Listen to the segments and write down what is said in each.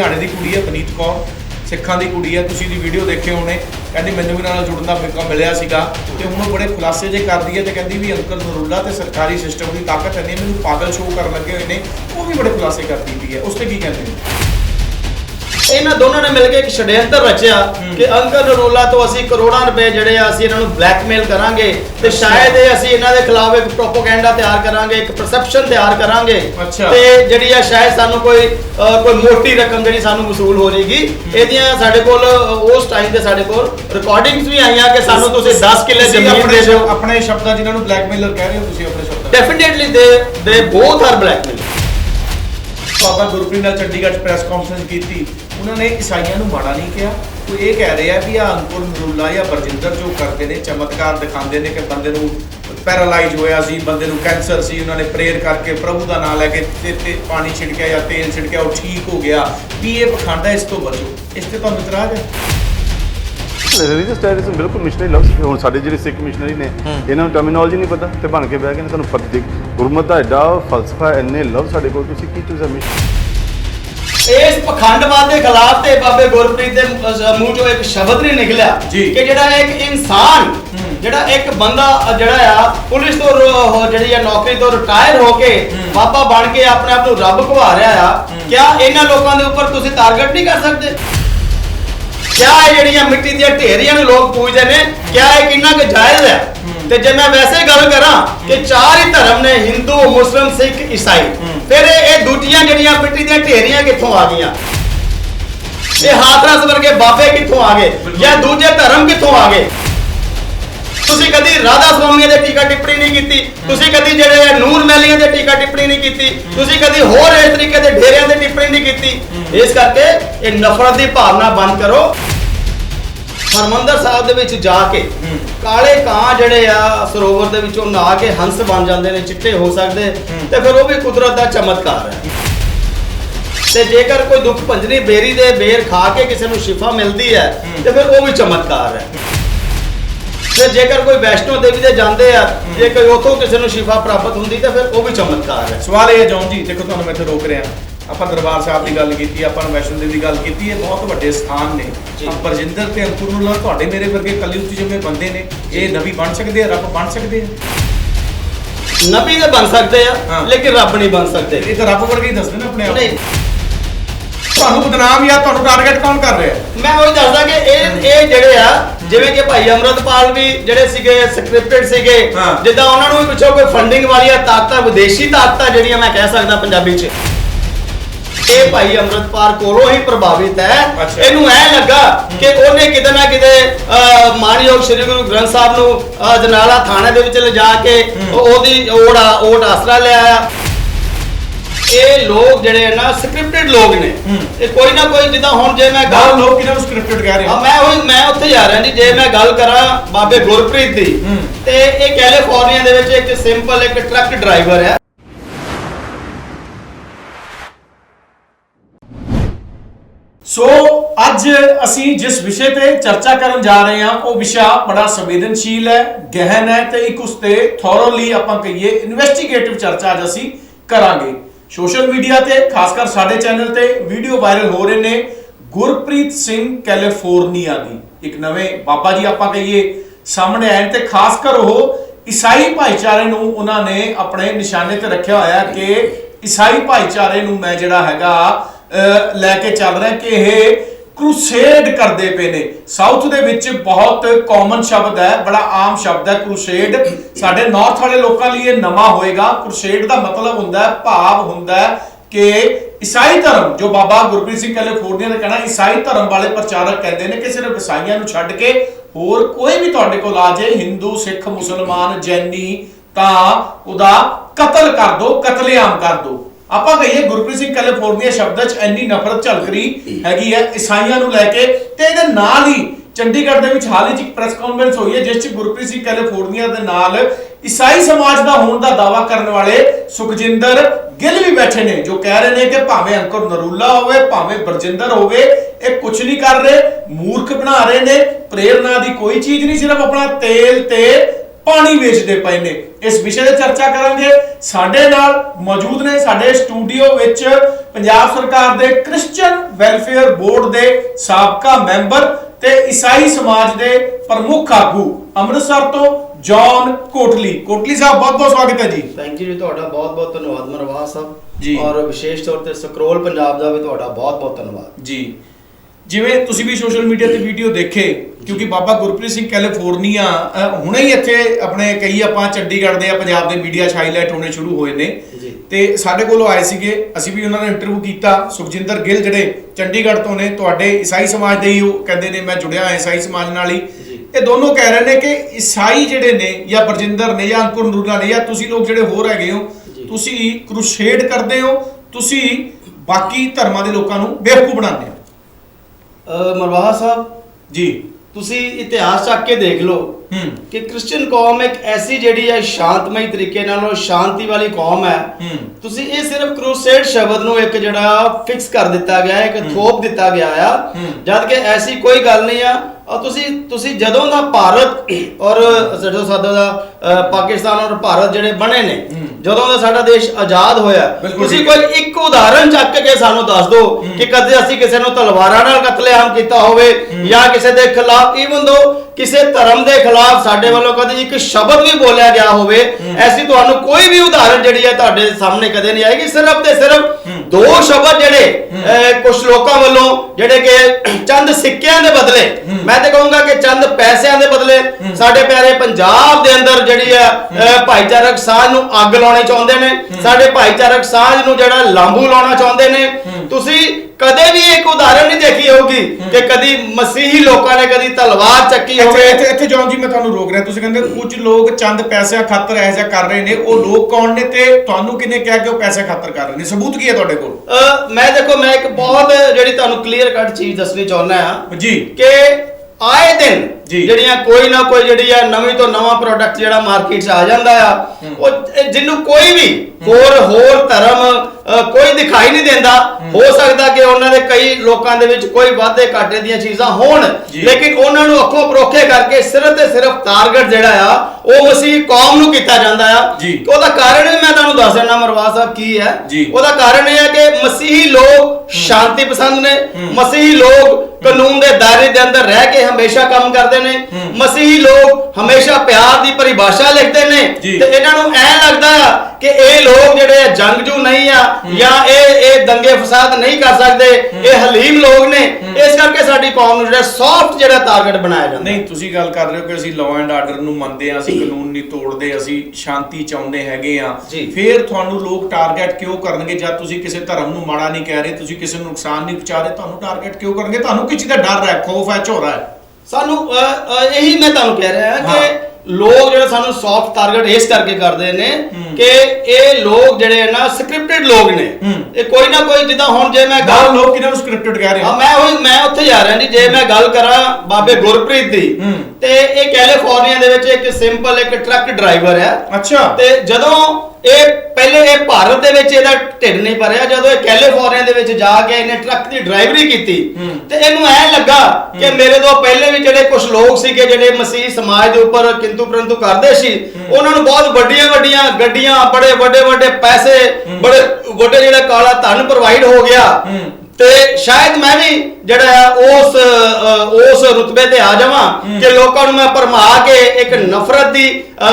ਲੁਧਿਆਣੇ ਦੀ ਕੁੜੀ ਹੈ, ਪਨੀਤ ਕੌਰ। ਸਿੱਖਾਂ ਦੀ ਕੁੜੀ ਹੈ। ਤੁਸੀਂ ਦੀ ਵੀਡੀਓ ਦੇਖੇ ਹੋਣੇ। ਕਹਿੰਦੀ ਮੈਨੂੰ ਵੀ ਨਾਲ ਜੁੜਨ ਦਾ ਮੌਕਾ ਮਿਲਿਆ ਸੀਗਾ। ਤੇ ਹੁਣ ਉਹ ਬੜੇ ਖੁਲਾਸੇ ਜੇ ਕਰਦੀ ਹੈ ਤੇ ਕਹਿੰਦੀ ਵੀ ਅੰਕਲ ਨਰੂਲਾ ਤੇ ਸਰਕਾਰੀ ਸਿਸਟਮ ਦੀ ਤਾਕਤ ਹੈ ਨਹੀਂ ਮੈਨੂੰ ਪਾਗਲ ਸ਼ੋਅ ਕਰਨ ਲੱਗੇ ਹੋਏ ਨੇ। ਉਹ ਵੀ ਬੜੇ ਖੁਲਾਸੇ ਕਰਦੀ ਪਈ ਹੈ। ਉਸ ਤੇ ਕੀ ਕਹਿੰਦੇ ਨੇ? ਇਹਨਾਂ ਦੋਨਾਂ ਨੇ ਮਿਲ ਕੇ ਇੱਕ ਛੜਯੰਤਰ ਰਚਿਆ ਕਿ ਅੰਕਲ ਨਰੋਲਾ ਤੋਂ ਅਸੀਂ ਕਰੋੜਾਂ ਰੁਪਏ ਜਿਹੜੇ ਆ ਅਸੀਂ ਇਹਨਾਂ ਨੂੰ ਬਲੈਕਮੇਲ ਕਰਾਂਗੇ ਤੇ ਸ਼ਾਇਦ ਇਹ ਅਸੀਂ ਇਹਨਾਂ ਦੇ ਖਿਲਾਫ ਇੱਕ ਪ੍ਰੋਪਗੈਂਡਾ ਤਿਆਰ ਕਰਾਂਗੇ ਇੱਕ ਪਰਸੈਪਸ਼ਨ ਤਿਆਰ ਕਰਾਂਗੇ। ਤੇ ਜਿਹੜੀ ਆ ਸ਼ਾਇਦ ਸਾਨੂੰ ਕੋਈ ਕੋਈ ਮੋਟੀ ਰਕਮ ਜਿਹੜੀ ਸਾਨੂੰ ਵਸੂਲ ਹੋ ਜਾਏਗੀ ਇਹਦੀਆਂ ਸਾਡੇ ਕੋਲ ਉਸ ਟਾਈਮ ਤੇ ਸਾਡੇ ਕੋਲ ਰਿਕਾਰਡਿੰਗਸ ਵੀ ਆਈਆਂ ਕਿ ਸਾਨੂੰ ਤੁਸੀਂ 10 ਕਿੱਲੇ ਜ਼ਮੀਨ ਦੇ ਦਿਓ। ਆਪਣੇ ਸ਼ਬਦਾਂ ਜਿਨ੍ਹਾਂ ਨੂੰ ਬਲੈਕਮੇਲਰ ਕਹਿ ਰਹੇ ਹੋ ਤੁਸੀਂ ਆਪਣੇ ਸ਼ਬਦਾਂ। Definitely they they both are blackmail. Baba Gurpreet ਨਾਲ ਚੰਡੀਗੜ੍ਹ 'ਚ ਪ੍ਰੈਸ ਕਾਨਫਰੰਸ ਕੀਤੀ। ਉਹਨਾਂ ਨੇ ਈਸਾਈਆਂ ਨੂੰ ਮਾੜਾ ਨਹੀਂ ਕਿਹਾ। ਉਹ ਇਹ ਕਹਿ ਰਹੇ ਆ ਵੀ ਆ ਅੰਕੁਰ ਨਰੂਲਾ ਜਾਂ ਬਰਜਿੰਦਰ ਜੋ ਕਰਦੇ ਨੇ, ਚਮਤਕਾਰ ਦਿਖਾਉਂਦੇ ਨੇ ਕਿ ਬੰਦੇ ਨੂੰ ਪੈਰਾਲਾਈਜ਼ ਹੋਇਆ ਸੀ, ਬੰਦੇ ਨੂੰ ਕੈਂਸਰ ਸੀ, ਉਹਨਾਂ ਨੇ ਪ੍ਰੇਅਰ ਕਰਕੇ ਪ੍ਰਭੂ ਦਾ ਨਾਮ ਲੈ ਕੇ ਤੇ ਤੇ ਪਾਣੀ ਛਿੜਕਿਆ ਜਾਂ ਤੇਲ ਛਿੜਕਿਆ, ਉਹ ਠੀਕ ਹੋ ਗਿਆ। ਵੀ ਇਹ ਪਖੰਡ ਹੈ, ਇਸ ਤੋਂ ਬਚੋ। ਇਸ ਤੇ ਤੁਹਾਨੂੰ ਇਤਰਾਜ਼ ਹੈ? ਰਿਲੀਜੀਅਸ ਟੈਰਰਿਜ਼ਮ ਬਿਲਕੁਲ ਮਿਸ਼ਨਰੀ ਲਫ਼ਜ਼ ਹੁਣ ਸਾਡੇ ਜਿਹੜੇ ਸਿੱਖ ਮਿਸ਼ਨਰੀ ਨੇ ਇਹਨਾਂ ਨੂੰ ਟਰਮੀਨੋਲੋਜੀ ਨਹੀਂ ਪਤਾ ਤੇ ਬਣ ਕੇ ਬਹਿ ਗਏ ਨੇ ਤੁਹਾਨੂੰ ਪਤਾ ਦਿਖ ਗੁਰਮਤ ਦਾ ਐਡਾ ਫਲਸਫਾ ਇੰਨੇ ਲਫ਼ਜ਼ ਸਾਡੇ ਕੋਲ ਤੁਸੀਂ ਕੀ ਚੀਜ਼ਾਂ ਮਿਸ਼ਨ ਇਸ ਪਖੰਡਵਾਦ ਦੇ ਖਿਲਾਫ ਤੇ ਬਾਬੇ ਗੁਰਪ੍ਰੀਤ ਦੇ ਮੂੰਹ ਚੋਂ ਇੱਕ ਸ਼ਬਦ ਨਹੀਂ ਨਿਕਲਿਆ। ਕਿ ਜਿਹੜਾ ਇੱਕ ਇਨਸਾਨ ਜਿਹੜਾ ਇੱਕ ਬੰਦਾ ਜਿਹੜਾ ਆ ਪੁਲਿਸ ਤੋਂ ਜਿਹੜੀ ਆ ਨੌਕਰੀ ਤੋਂ ਰਿਟਾਇਰ ਹੋ ਕੇ ਬਾਬਾ ਬਣ ਕੇ ਆਪਣੇ ਆਪ ਨੂੰ ਰੱਬ ਕਹਾ ਰਿਹਾ ਆ ਕਿਆ ਇਹਨਾਂ ਲੋਕਾਂ ਦੇ ਉੱਪਰ ਤੁਸੀਂ ਟਾਰਗੇਟ ਨਹੀਂ ਕਰ ਸਕਦੇ? ਕਿਆ ਇਹ ਜਿਹੜੀਆਂ ਮਿੱਟੀ ਦੀਆਂ ਢੇਰੀਆਂ ਨੂੰ ਲੋਕ ਪੂਜਦੇ ਨੇ? ਕਿਆ ਇਹ ਕਿੰਨਾ ਕੁ ਜਾਇਜ਼ ਹੈ? ਤੇ ਜੇ ਮੈਂ ਵੈਸੇ ਗੱਲ ਕਰਾਂ ਕਿ ਚਾਰ ਹੀ ਧਰਮ ਨੇ, ਹਿੰਦੂ, ਮੁਸਲਮ, ਸਿੱਖ, ਈਸਾਈ। ਫਿਰ ਇਹ ਇਹ ਦੂਜੀਆਂ ਜਿਹੜੀਆਂ ਮਿੱਟੀ ਦੀਆਂ ਢੇਰੀਆਂ ਕਿੱਥੋਂ ਆ ਗਈਆਂ? ਇਹ ਹਾਥਰਸ ਵਰਗੇ ਬਾਬੇ ਕਿੱਥੋਂ ਆ ਗਏ? ਜਾਂ ਦੂਜੇ ਧਰਮ ਕਿੱਥੋਂ ਆ ਗਏ? ਤੁਸੀਂ ਕਦੀ ਰਾਧਾ ਸਵਾਮੀਆਂ ਦੇ ਟੀਕਾ ਟਿੱਪਣੀ ਨਹੀਂ ਕੀਤੀ। ਤੁਸੀਂ ਕਦੀ ਜਿਹੜੇ ਨੂਰ ਮਹਿਲੀਆਂ ਦੇ ਟੀਕਾ ਟਿੱਪਣੀ ਨਹੀਂ ਕੀਤੀ। ਤੁਸੀਂ ਕਦੀ ਹੋਰ ਇਸ ਤਰੀਕੇ ਦੇ ਢੇਰਿਆਂ ਦੇ ਟਿੱਪਣੀ ਨਹੀਂ ਕੀਤੀ। ਇਸ ਕਰਕੇ ਇਹ ਨਫ਼ਰਤ ਦੀ ਭਾਵਨਾ ਬੰਦ ਕਰੋ। ਹਰਮੰਦਰ ਸਾਹਿਬ ਦੇ ਵਿੱਚ ਜਾ ਕੇ ਕਾਲੇ ਕਾਂ ਜਿਹੜੇ ਆ ਸਰੋਵਰ ਦੇ ਵਿੱਚੋਂ ਨਹਾ ਕੇ ਹੰਸ ਬਣ ਜਾਂਦੇ ਨੇ ਚਿੱਟੇ ਹੋ ਸਕਦੇ। ਤੇ ਫਿਰ ਉਹ ਵੀ ਕੁਦਰਤ ਦਾ ਚਮਤਕਾਰ ਹੈ। ਤੇ ਜੇਕਰ ਕੋਈ ਦੁੱਖ ਭੰਜਨੀ ਬੇਰੀ ਦੇ ਬੇਰ ਖਾ ਕੇ ਕਿਸੇ ਨੂੰ ਸ਼ਿਫਾ ਮਿਲਦੀ ਹੈ। ਤੇ ਫਿਰ ਉਹ ਵੀ ਚਮਤਕਾਰ ਹੈ। ਤੇ ਜੇਕਰ ਕੋਈ ਵੈਸ਼ਨੋ ਦੇਵੀ ਦੇ ਜਾਂਦੇ ਆ ਜੇ ਕੋਈ ਉਥੋਂ ਕਿਸੇ ਨੂੰ ਸ਼ਿਫਾ ਪ੍ਰਾਪਤ ਹੁੰਦੀ ਤਾਂ ਫਿਰ ਉਹ ਵੀ ਚਮਤਕਾਰ ਹੈ। ਸਵਾਲ ਇਹ ਹੈ ਜੌਨ ਜੀ ਦੇਖੋ ਤੁਹਾਨੂੰ ਮੈਂ ਇੱਥੇ ਰੋਕ ਰਿਹਾ। ਆਪਾਂ ਦਰਬਾਰ ਸਾਹਿਬ ਦੀ ਗੱਲ ਕੀਤੀ ਆਪਾਂ ਵੈਸ਼ਨੋ ਦੇਵੀ ਦੀ ਗੱਲ ਕੀਤੀ ਇਹ ਬਹੁਤ ਵੱਡੇ ਸਥਾਨ ਨੇ। ਬਰਜਿੰਦਰ ਤੇ ਅੰਕੁਰ ਨੂੰ ਤੁਹਾਡੇ ਮੇਰੇ ਵਰਗੇ ਕਲਯੁਗ ਜਿਵੇਂ ਬੰਦੇ ਨੇ ਇਹ ਨਬੀ ਬਣ ਸਕਦੇ ਆ ਰੱਬ ਬਣ ਸਕਦੇ ਆ? ਨਬੀ ਦੇ ਬਣ ਸਕਦੇ ਆ। ਲੇਕਿਨ ਰੱਬ ਨਹੀਂ ਬਣ ਸਕਦੇ। ਇਹ ਤਾਂ ਰੱਬ ਵਰਗੇ ਹੀ ਦੱਸਦੇ ਨੇ ਆਪਣੇ ਆਪ। ਨੂੰ। ਤੁਹਾਨੂੰ ਬਦਨਾਮ ਜਾਂ ਤੁਹਾਨੂੰ ਟਾਰਗੇਟ ਕੌਣ ਕਰ ਰਿਹਾ? ਹੈ ਮੈਂ ਉਹੀ ਦੱਸਦਾ ਕਿ ਇਹ ਇਹ ਜਿਹੜੇ ਆ ਜਿਵੇਂ ਕਿ ਭਾਈ ਅਮਰਤਪਾਲ ਵੀ ਜਿਹੜੇ ਸੀਗੇ ਸਕ੍ਰਿਪਟਡ ਸੀਗੇ ਹਾਂ। ਜਿੱਦਾਂ ਉਹਨਾਂ ਨੂੰ ਵੀ ਪਿੱਛੋਂ ਕੋਈ ਫੰਡਿੰਗ ਵਾਲੀਆਂ ਤਾਕਤਾਂ ਵਿਦੇਸ਼ੀ ਤਾਕਤਾਂ ਜਿਹੜੀਆਂ ਮੈਂ ਕਹਿ ਸਕਦਾ ਪੰਜਾਬੀ 'ਚ। ਇਹ ਭਾਈ ਅਮਰਤਪਾਲ ਕੋਲੋਂ ਹੀ ਪ੍ਰਭਾਵਿਤ ਹੈ। ਅੱਛਾ। ਇਹਨੂੰ ਐ ਲੱਗਾ ਕਿ ਉਹਨੇ ਕਿਤੇ ਨਾ ਕਿਤੇ ਅਹ, ਮਾਨਯੋਗ ਸ੍ਰੀ ਗੁਰੂ ਗ੍ਰੰਥ ਸਾਹਿਬ ਨੂੰ ਅਹ, ਜਨਾਲਾ ਥਾਣੇ ਦੇ ਵਿੱਚ ਲਿਜਾ ਕੇ ਉਹ- ਉਹਦੀ ਓੜਾ ਓਟ ਆਸਰਾ ਲਿਆਇਆ। ਇਹ ਲੋਕ ਜਿਹੜੇ ਆ ਨਾ ਸਕ੍ਰਿਪਟਡ ਲੋਕ ਨੇ। ਇਹ ਕੋਈ ਨਾ ਕੋਈ ਜਿੱਦਾਂ ਹੁਣ ਜੇ ਮੈਂ ਗੱਲ ਲੋਕ ਕਿਹਨਾਂ ਨੂੰ ਸਕ੍ਰਿਪਟਡ ਕਹਿ ਰਹੇ ਹਾਂ ਮੈਂ ਉਹ ਮੈਂ ਉੱਥੇ ਜਾ ਰਿਹਾ ਜੀ ਜੇ ਮੈਂ ਗੱਲ ਕਰਾਂ ਬਾਬੇ ਗੁਰਪ੍ਰੀਤ ਦੀ। ਤੇ ਇਹ ਕੈਲੀਫੋਰਨੀਆ ਦੇ ਵਿੱਚ ਇੱਕ ਸਿੰਪਲ ਇੱਕ ਟਰੱਕ ਡਰਾਈਵਰ ਹੈ ਸੋ ਅੱਜ ਅਸੀਂ ਜਿਸ ਵਿਸ਼ੇ ਤੇ ਚਰਚਾ ਕਰਨ ਜਾ ਰਹੇ ਹਾਂ ਉਹ ਵਿਸ਼ਾ ਬੜਾ ਸੰਵੇਦਨਸ਼ੀਲ ਹੈ ਗਹਿਨ ਹੈ ਤੇ ਇੱਕ ਉਸ ਤੇ ਥੋਰੋਲੀ ਆਪਾਂ ਕਹੀਏ ਇਨਵੈਸਟੀਗੇਟਿਵ ਚਰਚਾ ਅੱਜ ਅਸੀਂ ਕਰਾਂਗੇ ਸੋਸ਼ਲ ਮੀਡੀਆ ਤੇ ਖਾਸ ਕਰ ਸਾਡੇ ਚੈਨਲ ਤੇ, ਵੀਡੀਓ ਵਾਇਰਲ ਹੋ ਰਹੇ ਨੇ ਗੁਰਪ੍ਰੀਤ ਸਿੰਘ ਕੈਲੀਫੋਰਨੀਆ ਦੀ। ਇੱਕ ਨਵੇਂ ਬਾਬਾ ਜੀ ਆਪਾਂ ਕਹੀਏ ਸਾਹਮਣੇ ਆਏ ਨੇ ਤੇ ਖਾਸ ਕਰ ਉਹ ਈਸਾਈ ਭਾਈਚਾਰੇ ਨੂੰ ਉਹਨਾਂ ਨੇ ਆਪਣੇ ਨਿਸ਼ਾਨੇ ਤੇ ਰੱਖਿਆ ਹੋਇਆ ਕਿ ਈਸਾਈ ਭਾਈਚਾਰੇ ਨੂੰ ਮੈਂ ਜਿਹੜਾ ਹੈਗਾ ਲੈ ਕੇ ਚੱਲ ਰਿਹਾ ਕਿ ਇਹ ਕ੍ਰੂਸੇਡ ਕਰਦੇ ਪਏ ਨੇ। ਸਾਊਥ ਦੇ ਵਿੱਚ ਬਹੁਤ ਕਾਮਨ ਸ਼ਬਦ ਹੈ, ਬੜਾ ਆਮ ਸ਼ਬਦ ਹੈ ਕਰੂਸ਼ੇਡ ਸਾਡੇ ਨਾਰਥ ਵਾਲੇ ਲੋਕਾਂ ਲਈ ਇਹ ਨਵਾਂ ਹੋਏਗਾ। ਕਰੂਸ਼ੇਡ ਦਾ ਮਤਲਬ ਹੁੰਦਾ ਹੈ, ਭਾਵ ਹੁੰਦਾ ਹੈ ਕਿ ਈਸਾਈ ਧਰਮ, ਜੋ ਬਾਬਾ ਗੁਰਪ੍ਰੀਤ ਸਿੰਘ ਕੈਲੀਫੋਰਨੀਆ ਨੇ ਕਹਿਣਾ, ਈਸਾਈ ਧਰਮ ਵਾਲੇ ਪ੍ਰਚਾਰਕ ਕਹਿੰਦੇ ਨੇ ਕਿ ਸਿਰਫ ਈਸਾਈਆਂ ਨੂੰ ਛੱਡ ਕੇ ਹੋਰ ਕੋਈ ਵੀ ਤੁਹਾਡੇ ਕੋਲ ਆ ਜਾਏ ਹਿੰਦੂ ਸਿੱਖ ਮੁਸਲਮਾਨ ਜੈਨੀ ਤਾਂ ਉਹਦਾ ਕਤਲ ਕਰ ਦੋ, ਕਤਲੇਆਮ ਕਰ ਦੋ। ਆਪਾਂ ਕਹੀਏ ਗੁਰਪ੍ਰੀਤ ਸਿੰਘ ਕੈਲੀਫੋਰਨੀਆ ਸ਼ਬਦ 'ਚ ਇੰਨੀ ਨਫ਼ਰਤ ਝਲਕਰੀ ਹੈਗੀ ਹੈ, ਈਸਾਈਆਂ ਨੂੰ ਲੈ ਕੇ ਤੇ ਇਹਦੇ ਨਾਲ ਹੀ ਚੰਡੀਗੜ੍ਹ ਦੇ ਵਿੱਚ ਹਾਲ ਹੀ 'ਚ ਇੱਕ ਪ੍ਰੈਸ ਕਾਨਫਰੰਸ ਹੋਈ ਹੈ, ਜਿਸ 'ਚ ਗੁਰਪ੍ਰੀਤ ਸਿੰਘ ਕੈਲੀਫੋਰਨੀਆ ਦੇ ਨਾਲ ਈਸਾਈ ਸਮਾਜ ਦਾ ਹੋਣ ਦਾ ਦਾਵਾ ਕਰਨ ਵਾਲੇ ਸੁਖਜਿੰਦਰ ਗਿੱਲ ਵੀ ਬੈਠੇ ਨੇ, ਜੋ ਕਹਿ ਰਹੇ ਨੇ ਕਿ ਭਾਵੇਂ ਅੰਕੁਰ ਨਰੂਲਾ ਹੋਵੇ, ਭਾਵੇਂ ਬਰਜਿੰਦਰ ਹੋਵੇ, ਇਹ ਕੁਝ ਨਹੀਂ ਕਰ ਰਹੇ, ਮੂਰਖ ਬਣਾ ਰਹੇ ਨੇ, ਪ੍ਰੇਰਨਾ ਦੀ ਕੋਈ ਚੀਜ਼ ਨਹੀਂ, ਸਿਰਫ ਆਪਣਾ ਤੇਲ ਤੇ ਪਾਣੀ ਵੇਚਦੇ ਪਏ ਨੇ। ਇਸ ਵਿਸ਼ੇ ਤੇ ਚਰਚਾ ਕਰਾਂਗੇ। ਸਾਡੇ ਨਾਲ ਮੌਜੂਦ ਨੇ ਸਾਡੇ ਸਟੂਡੀਓ ਵਿੱਚ ਪੰਜਾਬ ਸਰਕਾਰ ਦੇ ਕ੍ਰਿਸਚੀਅਨ ਵੈਲਫੇਅਰ ਬੋਰਡ ਦੇ ਸਾਬਕਾ ਮੈਂਬਰ ਤੇ ਈਸਾਈ ਸਮਾਜ ਦੇ ਪ੍ਰਮੁੱਖ ਆਗੂ ਅੰਮ੍ਰਿਤਸਰ ਤੋਂ ਜੌਨ ਕੋਟਲੀ। ਕੋਟਲੀ ਸਾਹਿਬ ਬਹੁਤ ਬਹੁਤ ਸਵਾਗਤ ਹੈ ਜੀ। ਥੈਂਕ ਯੂ ਜੀ ਤੁਹਾਡਾ ਬਹੁਤ ਬਹੁਤ ਧੰਨਵਾਦ ਮਰਵਾ ਸਾਹਿਬ। ਜੀ। ਔਰ ਵਿਸ਼ੇਸ਼ ਤੌਰ ਤੇ ਸਕਰੋਲ ਪੰਜਾਬ ਦਾ ਵੀ ਤੁਹਾਡਾ ਬਹੁਤ ਬਹੁਤ ਧੰਨਵਾਦ। ਜੀ। ਜਿਵੇਂ ਤੁਸੀਂ ਵੀ ਸੋਸ਼ਲ ਮੀਡੀਆ ਤੇ ਵੀਡੀਓ ਦੇਖੇ ਕਿਉਂਕਿ ਬਾਬਾ ਗੁਰਪ੍ਰੀਤ ਸਿੰਘ ਕੈਲੀਫੋਰਨੀਆ ਹੁਣੇ ਹੀ ਇੱਥੇ ਆਪਣੇ ਕਈ ਆਪਾਂ ਚੰਡੀਗੜ੍ਹ ਦੇ ਆ ਪੰਜਾਬ ਦੇ ਮੀਡੀਆ 'ਚ ਹਾਈਲਾਈਟ ਹੋਣੇ ਸ਼ੁਰੂ ਹੋਏ ਨੇ। ਤੇ ਸਾਡੇ ਕੋਲੋਂ ਆਏ ਸੀਗੇ ਅਸੀਂ ਵੀ ਉਹਨਾਂ ਨੇ ਇੰਟਰਵਿਊ ਕੀਤਾ ਸੁਖਜਿੰਦਰ ਗਿੱਲ ਜਿਹੜੇ ਚੰਡੀਗੜ੍ਹ ਤੋਂ ਨੇ ਤੁਹਾਡੇ ਈਸਾਈ ਸਮਾਜ ਦੇ ਹੀ ਉਹ ਕਹਿੰਦੇ ਨੇ ਮੈਂ ਜੁੜਿਆ ਹਾਂ ਈਸਾਈ ਸਮਾਜ ਨਾਲ ਹੀ। ਇਹ ਦੋਨੋਂ ਕਹਿ ਰਹੇ ਨੇ ਕਿ ਈਸਾਈ ਜਿਹੜੇ ਨੇ ਜਾਂ ਬਰਜਿੰਦਰ ਨੇ ਜਾਂ ਅੰਕੁਰ ਨੂਰਾ ਨੇ ਜਾਂ ਤੁਸੀਂ ਲੋਕ ਜਿਹੜੇ ਹੋਰ ਹੈਗੇ ਹੋ। ਤੁਸੀਂ ਕਰੂਸੇਡ ਕਰਦੇ ਹੋ ਤੁਸੀਂ ਬਾਕੀ ਧਰਮਾਂ ਦੇ ਲੋਕਾਂ ਨੂੰ ਬੇਵਕੂਫ ਬਣਾਉਂਦੇ ਹੋ ਮਰਵਾਹਾ ਸਾਹਿਬ? ਜੀ। ਤੁਸੀਂ ਇਤਿਹਾਸ ਚੱਕ ਕੇ ਦੇਖ ਲਓ ਹੂੰ। ਕਿ ਕ੍ਰਿਸਚੀਅਨ ਕੌਮ ਇੱਕ ਐਸੀ ਜਿਹੜੀ ਹੈ ਸ਼ਾਂਤਮਈ ਤਰੀਕੇ ਨਾਲ ਉਹ ਸ਼ਾਂਤੀ ਵਾਲੀ ਕੌਮ ਹੈ। ਤੁਸੀਂ ਇਹ ਸਿਰਫ ਕਰੂਸੇਡ ਸ਼ਬਦ ਨੂੰ ਇੱਕ ਜਿਹੜਾ ਫਿਕਸ ਕਰ ਦਿੱਤਾ ਗਿਆ ਹੈ ਇੱਕ ਥੋਪ ਦਿੱਤਾ ਗਿਆ ਆ। ਜਦ ਕਿ ਐਸੀ ਕੋਈ ਗੱਲ ਨਹੀਂ ਆ ਔਰ ਤੁਸੀਂ ਤੁਸੀਂ ਜਦੋਂ ਦਾ ਭਾਰਤ ਔਰ ਜਦੋਂ ਸਾਡਾ ਦਾ ਪਾਕਿਸਤਾਨ ਔਰ ਭਾਰਤ ਜਿਹੜੇ ਬਣੇ ਨੇ। ਜਦੋਂ ਦਾ ਸਾਡਾ ਦੇਸ਼ ਆਜ਼ਾਦ ਹੋਇਆ ਤੁਸੀਂ ਕੋਈ ਇੱਕ ਉਦਾਹਰਣ ਚੱਕ ਕੇ ਸਾਨੂੰ ਦੱਸ ਦਿਓ ਕਿ ਕਦੇ ਅਸੀਂ ਕਿਸੇ ਨੂੰ ਤਲਵਾਰਾਂ ਨਾਲ ਕਤਲੇਆਮ ਕੀਤਾ ਹੋਵੇ ਜਾਂ ਕਿਸੇ ਦੇ ਖਿਲਾਫ ਈਵਨ ਦੋ ਕਿਸੇ ਧਰਮ ਦੇ ਖਿਲਾਫ ਸਾਡੇ ਵੱਲੋਂ ਕਦੇ ਇੱਕ ਸ਼ਬਦ ਵੀ ਬੋਲਿਆ ਗਿਆ ਹੋਵੇ ਐਸੀ ਤੁਹਾਨੂੰ ਕੋਈ ਵੀ ਉਦਾਹਰਣ ਜਿਹੜੀ ਹੈ ਤੁਹਾਡੇ ਸਾਹਮਣੇ ਕਦੇ ਨਹੀਂ ਆਏਗੀ ਸਿਰਫ ਤੇ ਸਿਰਫ ਦੋ ਸ਼ਬਦ ਜਿਹੜੇ ਕੁਝ ਲੋਕਾਂ ਵੱਲੋਂ ਜਿਹੜੇ ਕਿ ਚੰਦ ਸਿੱਕਿਆਂ ਦੇ ਬਦਲੇ ਮੈਂ ਤੇ ਕਹੂੰਗਾ ਕਿ ਚੰਦ ਪੈਸਿਆਂ ਦੇ ਬਦਲੇ ਸਾਡੇ ਪਿਆਰੇ ਪੰਜਾਬ ਦੇ ਅੰਦਰ ਜਿਹੜੀ ਹੈ ਭਾਈਚਾਰਕ ਸਾਂਝ ਨੂੰ ਅੱਗ ਲਾਉਣੀ ਚਾਹੁੰਦੇ ਨੇ ਸਾਡੇ ਭਾਈਚਾਰਕ ਸਾਂਝ ਨੂੰ ਜਿਹੜਾ ਲਾਂਬੂ ਲਾਉਣਾ ਚਾਹੁੰਦੇ ਨੇ। ਤੁਸੀਂ ਕਦੇ ਵੀ ਇੱਕ ਉਦਾਹਰਣ ਨਹੀਂ ਦੇਖੀ ਹੋਊਗੀ ਕਿ ਕਦੀ ਮਸੀਹੀ ਲੋਕਾਂ ਨੇ ਕਦੀ ਤਲਵਾਰ ਚੱਕੀ ਇੱਥੇ ਇੱਥੇ ਇੱਥੇ ਜੌਨ ਜੀ ਮੈਂ ਤੁਹਾਨੂੰ ਰੋਕ ਰਿਹਾ। ਤੁਸੀਂ ਕਹਿੰਦੇ ਕੁਝ ਲੋਕ ਚੰਦ ਪੈਸਿਆਂ ਖਾਤਰ ਇਹ ਜਿਹਾ ਕਰ ਰਹੇ ਨੇ। ਉਹ ਲੋਕ ਕੌਣ ਨੇ ਤੇ ਤੁਹਾਨੂੰ ਕਿਹਨੇ ਕਿਹਾ ਕਿ ਉਹ ਪੈਸੇ ਖਾਤਰ ਕਰ ਰਹੇ ਨੇ? ਸਬੂਤ ਕੀ ਹੈ ਤੁਹਾਡੇ ਕੋਲ? ਮੈਂ ਦੇਖੋ ਮੈਂ ਇੱਕ ਬਹੁਤ ਜਿਹੜੀ ਤੁਹਾਨੂੰ ਕਲੀਅਰ ਕੱਟ ਚੀਜ਼ ਦੱਸਣੀ ਚਾਹੁੰਦਾ ਆ ਜੀ। ਕਿ ਆਏ ਦਿਨ ਜੀ। ਜਿਹੜੀਆਂ ਕੋਈ ਨਾ ਕੋਈ ਜਿਹੜੀ ਆ ਨਵੀਂ ਤੋਂ ਨਵਾਂ ਪ੍ਰੋਡਕਟ ਜਿਹੜਾ ਮਾਰਕੀਟ 'ਚ ਆ ਜਾਂਦਾ ਆ ਉਹ ਜਿਹਨੂੰ ਕੋਈ ਵੀ ਹੋਰ ਹੋਰ ਧਰਮ ਕੋਈ ਦਿਖਾਈ ਨਹੀਂ ਦਿੰਦਾ। ਹੋ। ਸਕਦਾ ਕਿ ਉਹਨਾਂ ਦੇ ਕਈ ਲੋਕਾਂ ਦੇ ਵਿੱਚ ਕੋਈ ਵਾਧੇ ਘਾਟੇ ਦੀਆਂ ਚੀਜ਼ਾਂ ਹੋਣ। ਲੇਕਿਨ ਉਹਨਾਂ ਨੂੰ ਅੱਖੋਂ ਪਰੋਖੇ ਕਰਕੇ ਸਿਰਫ ਤੇ ਸਿਰਫ ਟਾਰਗੇਟ ਜਿਹੜਾ ਆ ਉਹ ਮਸੀਹ ਕੌਮ ਨੂੰ ਕੀਤਾ ਜਾਂਦਾ ਆ। ਉਹਦਾ ਕਾਰਨ ਮੈਂ ਤੁਹਾਨੂੰ ਦੱਸ ਦਿੰਦਾ ਮਰਵਾ ਸਾਹਿਬ ਕੀ ਹੈ। ਉਹਦਾ ਕਾਰਨ ਇਹ ਹੈ ਕਿ ਮਸੀਹੀ ਲੋਕ ਸ਼ਾਂਤੀ ਪਸੰਦ ਨੇ। ਮਸੀਹੀ ਲੋਕ ਕਾਨੂੰਨ ਦੇ ਦਾਇਰੇ ਦੇ ਅੰਦਰ ਰਹਿ ਕੇ ਹਮੇਸ਼ਾ ਕੰਮ ਕਰਦੇ ਨੇ। ਮਸੀਹੀ ਲੋਕ ਹਮੇਸ਼ਾ ਪਿਆਰ ਦੀ ਪਰਿਭਾਸ਼ਾ ਲਿਖਦੇ ਨੇ। ਤੇ ਇਹਨਾਂ ਨੂੰ ਐ ਆ ਕਿ ਇਹ ਲੋਕ ਜਿਹੜੇ ਆ ਜੰਗਜੂ ਨਹੀਂ ਆ ਜਾਂ ਇਹ ਇਹ ਦੰਗੇ ਫਸਾਦ ਨਹੀਂ ਕਰ ਸਕਦੇ ਇਹ ਹਲੀਮ ਲੋਕ ਨੇ। ਇਸ ਕਰਕੇ ਸਾਡੀ ਕੌਮ ਨੂੰ ਜਿਹੜਾ ਸੌਫਟ ਜਿਹੜਾ ਟਾਰਗੇਟ ਬਣਾਇਆ ਜਾਂਦਾ। ਨਹੀਂ ਤੁਸੀਂ ਗੱਲ ਕਰ ਰਹੇ ਹੋ ਕਿ ਅਸੀਂ ਲਾਅ ਐਂਡ ਆਰਡਰ ਨੂੰ ਮੰਨਦੇ ਆ ਅਸੀਂ ਕਾਨੂੰਨ ਨਹੀਂ ਤੋੜਦੇ ਅਸੀਂ ਸ਼ਾਂਤੀ ਚਾਹੁੰਦੇ ਹੈਗੇ ਆ। ਫਿਰ ਤੁਹਾਨੂੰ ਲੋਕ ਟਾਰਗੇਟ ਕਿਉਂ ਕਰਨਗੇ? ਜਦ ਤੁਸੀਂ ਕਿਸੇ ਧਰਮ ਨੂੰ ਮਾੜਾ ਨਹੀਂ ਕਹਿ ਰਹੇ ਤੁਸੀਂ ਕਿਸੇ ਨੂੰ ਨੁਕਸਾਨ ਨਹੀਂ ਪਹੁੰਚਾ ਰਹੇ ਤੁਹਾਨੂੰ ਟਾਰਗੇਟ ਕਿਉਂ ਕਰਨਗੇ? ਤੁਹਾਨੂੰ ਕਿਸ ਦਾ ਡਰ ਹੈ? ਖੌਫ ਹੈ? ਝੋਰਾ ਹੈ? ਸਾਨੂੰ ਇਹੀ ਮੈਂ ਤੁਹਾਨੂੰ ਕਹਿ ਰਿਹਾ ਹਾਂ। ਕਿ ਲੋਕ ਜਿਹੜੇ ਸਾਨੂੰ ਸੌਫਟ ਟਾਰਗੇਟ ਇਸ ਕਰਕੇ ਕਰਦੇ ਨੇ ਕਿ ਇਹ ਲੋਕ ਜਿਹੜੇ ਨਾ ਸਕ੍ਰਿਪਟਡ ਲੋਕ ਨੇ। ਇਹ ਕੋਈ ਨਾ ਕੋਈ ਜਿੱਦਾਂ ਹੁਣ ਜੇ ਮੈਂ ਗੱਲ ਲੋਕ ਕਿਹਨਾਂ ਨੂੰ ਸਕ੍ਰਿਪਟਡ ਕਹਿ ਰਹੇ ਹਾਂ ਮੈਂ ਉਹੀ ਮੈਂ ਉੱਥੇ ਜਾ ਰਿਹਾ ਜੀ ਜੇ ਮੈਂ ਗੱਲ ਕਰਾਂ ਬਾਬੇ ਗੁਰਪ੍ਰੀਤ ਦੀ। ਤੇ ਇਹ ਕੈਲੀਫੋਰਨੀਆ ਦੇ ਵਿੱਚ ਇੱਕ ਸਿੰਪਲ ਇੱਕ ਟਰੱਕ ਡਰਾਈਵਰ ਹੈ ਅੱਛਾ। ਤੇ ਜਦੋਂ ਇਹ ਪਹਿਲੇ ਇਹ ਭਾਰਤ ਦੇ ਵਿੱਚ ਇਹਦਾ ਢਿੱਡ ਨਹੀਂ ਭਰਿਆ ਜਦੋਂ ਇਹ ਕੈਲੀਫੋਰਨੀਆ ਦੇ ਵਿੱਚ ਜਾ ਕੇ ਇਹਨੇ ਟਰੱਕ ਦੀ ਡਰਾਈਵਰੀ ਕੀਤੀ। ਤੇ ਇਹਨੂੰ ਐ ਲੱਗਾ ਕਿ ਮੇਰੇ ਤੋਂ ਪਹਿਲੇ ਵੀ ਜਿਹੜੇ ਕੁਝ ਲੋਕ ਸੀਗੇ ਜਿਹੜੇ ਮਸੀਹ ਸਮਾਜ ਦੇ ਉੱਪਰ ਕਿੰਤੂ ਪਰੰਤੂ ਕਰਦੇ ਸੀ ਉਹਨਾਂ ਨੂੰ ਬਹੁਤ ਵੱਡੀਆਂ ਵੱਡੀਆਂ ਗੱਡੀਆਂ ਬੜੇ ਵੱਡੇ ਵੱਡੇ ਪੈਸੇ ਬੜੇ ਵੱਡੇ ਜਿਹੜਾ ਕਾਲਾ ਧਨ ਪ੍ਰੋਵਾਈਡ ਹੋ ਗਿਆ। ਤੇ ਸ਼ਾਇਦ ਮੈਂ ਵੀ ਜਿਹੜਾ ਆ ਉਸ ਉਸ ਰੁਤਬੇ ਤੇ ਆ ਜਾਵਾਂ ਕਿ ਲੋਕਾਂ ਨੂੰ ਮੈਂ ਭਰਮਾ ਕੇ ਇੱਕ ਨਫ਼ਰਤ ਦੀ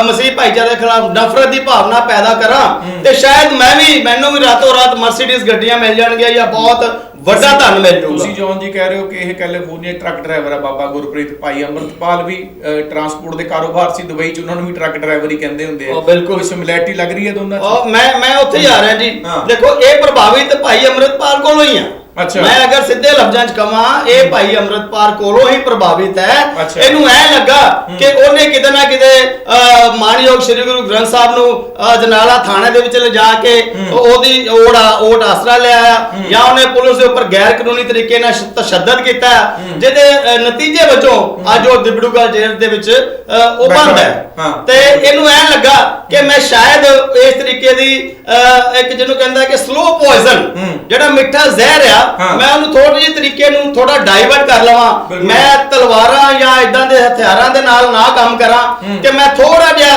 ਮਸੀਹ ਭਾਈਚਾਰੇ ਦੇ ਖਿਲਾਫ ਨਫ਼ਰਤ ਦੀ ਭਾਵਨਾ ਪੈਦਾ ਕਰਾਂ। ਤੇ ਸ਼ਾਇਦ ਮੈਂ ਵੀ ਮੈਨੂੰ ਵੀ ਰਾਤੋਂ ਰਾਤ ਮਰਸੀਡੀਜ਼ ਗੱਡੀਆਂ ਮਿਲ ਜਾਣਗੀਆਂ ਜਾਂ ਬਹੁਤ ਵੱਡਾ ਧਨ ਮਿਲ ਜਾਊਗਾ। ਤੁਸੀਂ ਜੌਨ ਜੀ ਕਹਿ ਰਹੇ ਹੋ ਕਿ ਇਹ ਕੈਲੀਫੋਰਨੀਆ ਟਰੱਕ ਡਰਾਈਵਰ ਹੈ ਬਾਬਾ ਗੁਰਪ੍ਰੀਤ ਭਾਈ। ਅਮਰਤਪਾਲ ਵੀ ਟਰਾਂਸਪੋਰਟ ਦੇ ਕਾਰੋਬਾਰ ਸੀ ਦੁਬਈ ਚ ਉਹਨਾਂ ਨੂੰ ਵੀ ਟਰੱਕ ਡਰਾਈਵਰ ਹੀ ਕਹਿੰਦੇ ਹੁੰਦੇ ਆ। ਬਿਲਕੁਲ। ਸਿਮਿਲੈਰਿਟੀ ਲੱਗ ਰਹੀ ਹੈ ਦੋਨਾਂ ਚ? ਮੈਂ ਮੈਂ ਉੱਥੇ ਜਾ ਰਿਹਾ ਜੀ। ਦੇਖੋ ਇਹ ਪ੍ਰਭਾਵਿਤ ਭਾਈ ਅੰਮ੍ਰਿਤਪਾਲ ਕੋਲੋਂ ਹੀ ਆ। ਅੱਛਾ। ਮੈਂ ਅਗਰ ਸਿੱਧੇ ਲਫ਼ਜ਼ਾਂ 'ਚ ਕਹਾਂ ਇਹ ਭਾਈ ਅੰਮ੍ਰਿਤਪਾਲ ਕੋਲੋਂ ਹੀ ਪ੍ਰਭਾਵਿਤ ਹੈ ਅੱਛਾ। ਇਹਨੂੰ ਐ ਲੱਗਾ ਕਿ ਉਹਨੇ ਕਿਤੇ ਨਾ ਕਿਤੇ ਅਹ, ਮਾਨਯੋਗ ਸ੍ਰੀ ਗੁਰੂ ਗ੍ਰੰਥ ਸਾਹਿਬ ਨੂੰ ਅਹ, ਜਨਾਲਾ ਥਾਣੇ ਦੇ ਵਿੱਚ ਲਿਜਾ ਕੇ ਉਹ- ਉਹਦੀ ਓੜਾ ਓਟ ਆਸਰਾ ਲਿਆ ਜਾਂ ਉਹਨੇ ਪੁਲਿਸ ਦੇ ਉੱਪਰ ਗੈਰ ਕਾਨੂੰਨੀ ਤਰੀਕੇ ਨਾਲ ਸ਼- ਤਸ਼ੱਦਦ ਕੀਤਾ ਜਿਹਦੇ ਅਹ, ਨਤੀਜੇ ਵਜੋਂ ਅੱਜ ਉਹ ਦਿਬੜੂਗੜ੍ਹ ਜੇਲ੍ਹ ਦੇ ਵਿੱਚ ਅਹ, ਉਹ ਬੈਠਾ ਬੰਦ ਹੈ। ਹੈ ਹਾਂ। ਤੇ ਇਹਨੂੰ ਐ ਲੱਗਾ ਕਿ ਮੈਂ ਸ਼ਾਇਦ ਇਸ ਤਰੀਕੇ ਦੀ ਅਹ, ਇੱਕ ਜਿਹਨੂੰ ਕਹਿੰਦਾ ਕਿ ਸਲੋ ਪੋਇਜ਼ਨ ਹੂੰ। ਜਿਹੜਾ ਮਿੱਠਾ ਜ਼ਹਿਰ ਆ। ਮੈਂ ਉਹਨੂੰ ਥੋੜੇ ਜਿਹੇ ਤਰੀਕੇ ਨੂੰ ਥੋੜਾ ਡਾਈਵਰਟ ਕਰ ਲਵਾਂ। ਮੈਂ ਤਲਵਾਰਾਂ ਜਾਂ ਇਦਾਂ ਦੇ ਹਥਿਆਰਾਂ ਦੇ ਨਾਲ ਨਾ ਕੰਮ ਕਰਾਂ ਕਿ ਮੈਂ ਥੋੜਾ ਜਿਹਾ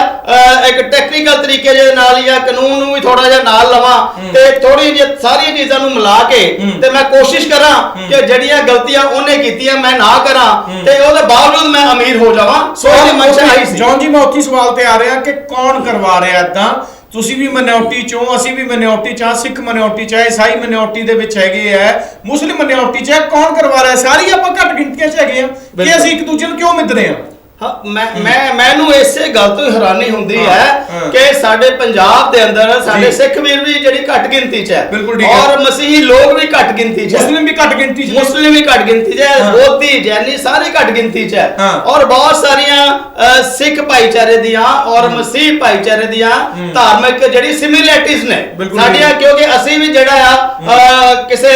ਇੱਕ ਟੈਕਨੀਕਲ ਤਰੀਕੇ ਦੇ ਨਾਲ ਜਾਂ ਕਾਨੂੰਨ ਨੂੰ ਵੀ ਥੋੜਾ ਜਿਹਾ ਨਾਲ ਲਵਾਂ ਤੇ ਥੋੜੀ ਜਿਹੀ ਸਾਰੀਆਂ ਚੀਜ਼ਾਂ ਨੂੰ ਮਿਲਾ ਕੇ ਤੇ ਮੈਂ ਕੋਸ਼ਿਸ਼ ਕਰਾਂ ਕਿ ਜਿਹੜੀਆਂ ਗਲਤੀਆਂ ਉਹਨੇ ਕੀਤੀਆਂ ਮੈਂ ਨਾ ਕਰਾਂ ਤੇ ਉਹਦੇ ਬਾਵਜੂਦ ਮੈਂ ਅਮੀਰ ਹੋ ਜਾਵਾਂ। ਸੋ ਇਹ ਮਨਸ਼ਾ ਆਈ ਸੀ। ਜੌਨ ਜੀ ਮੈਂ ਉੱਥੇ ਸਵਾਲ ਤੇ ਆ ਰਿਹਾ ਕਿ ਕੌਣ ਕਰਵਾ ਰਿਹਾ ਇਦਾਂ ਤੁਸੀਂ ਵੀ ਮਿਨੋਰਟੀ ਚੋਂ ਅਸੀਂ ਵੀ ਮਿਨੋਰਟੀ ਚਾਂ ਸਿੱਖ ਮਿਨੋਰਟੀ ਚਾਹੇ ਈਸਾਈ ਮਿਨੋਰਟੀ ਦੇ ਵਿੱਚ ਹੈਗੇ ਆ ਮੁਸਲਿਮ ਮਿਨੋਰਟੀ ਚ ਕੌਣ ਕਰਵਾ ਰਿਹਾ ਸਾਰੀ ਆਪਾਂ ਘੱਟ ਗਿਣਤੀਆਂ ਚ ਹੈਗੇ ਆ ਕਿ। ਅਸੀਂ ਇੱਕ ਦੂਜੇ ਨੂੰ ਕਿਉਂ ਮਿੱਧਰੇ ਆ ਮੈਂ ਮੈਂ ਮੈਨੂੰ ਇਸੇ ਗੱਲ ਤੋਂ ਹੀ ਹੈਰਾਨੀ ਹੁੰਦੀ ਹਾਂ। ਕਿ ਸਾਡੇ ਪੰਜਾਬ ਦੇ ਅੰਦਰ ਸਾਡੇ। ਸਿੱਖ ਵੀਰ ਵੀ ਜਿਹੜੀ ਘੱਟ ਗਿਣਤੀ 'ਚ ਹੈ। ਔਰ ਮਸੀਹੀ ਲੋਕ ਵੀ ਘੱਟ ਗਿਣਤੀ 'ਚ ਮੁਸਲਿਮ ਵੀ ਘੱਟ ਗਿਣਤੀ ਚ। ਮੁਸਲਿਮ ਵੀ ਘੱਟ ਗਿਣਤੀ 'ਚ ਹੈ। ਬੋਧੀ ਜੈਨੀ ਸਾਰੇ ਘੱਟ ਗਿਣਤੀ 'ਚ ਹੈ। ਔਰ ਬਹੁਤ ਸਾਰੀਆਂ ਸਿੱਖ ਭਾਈਚਾਰੇ ਦੀਆਂ ਔਰ ਮਸੀਹ ਭਾਈਚਾਰੇ ਦੀਆਂ ਧਾਰਮਿਕ ਜਿਹੜੀ ਸਿਮਿਲੈਰਿਟੀਜ਼ ਨੇ ਸਾਡੀਆਂ ਕਿਉਂਕਿ ਅਸੀਂ ਵੀ ਜਿਹੜਾ ਆ ਕਿਸੇ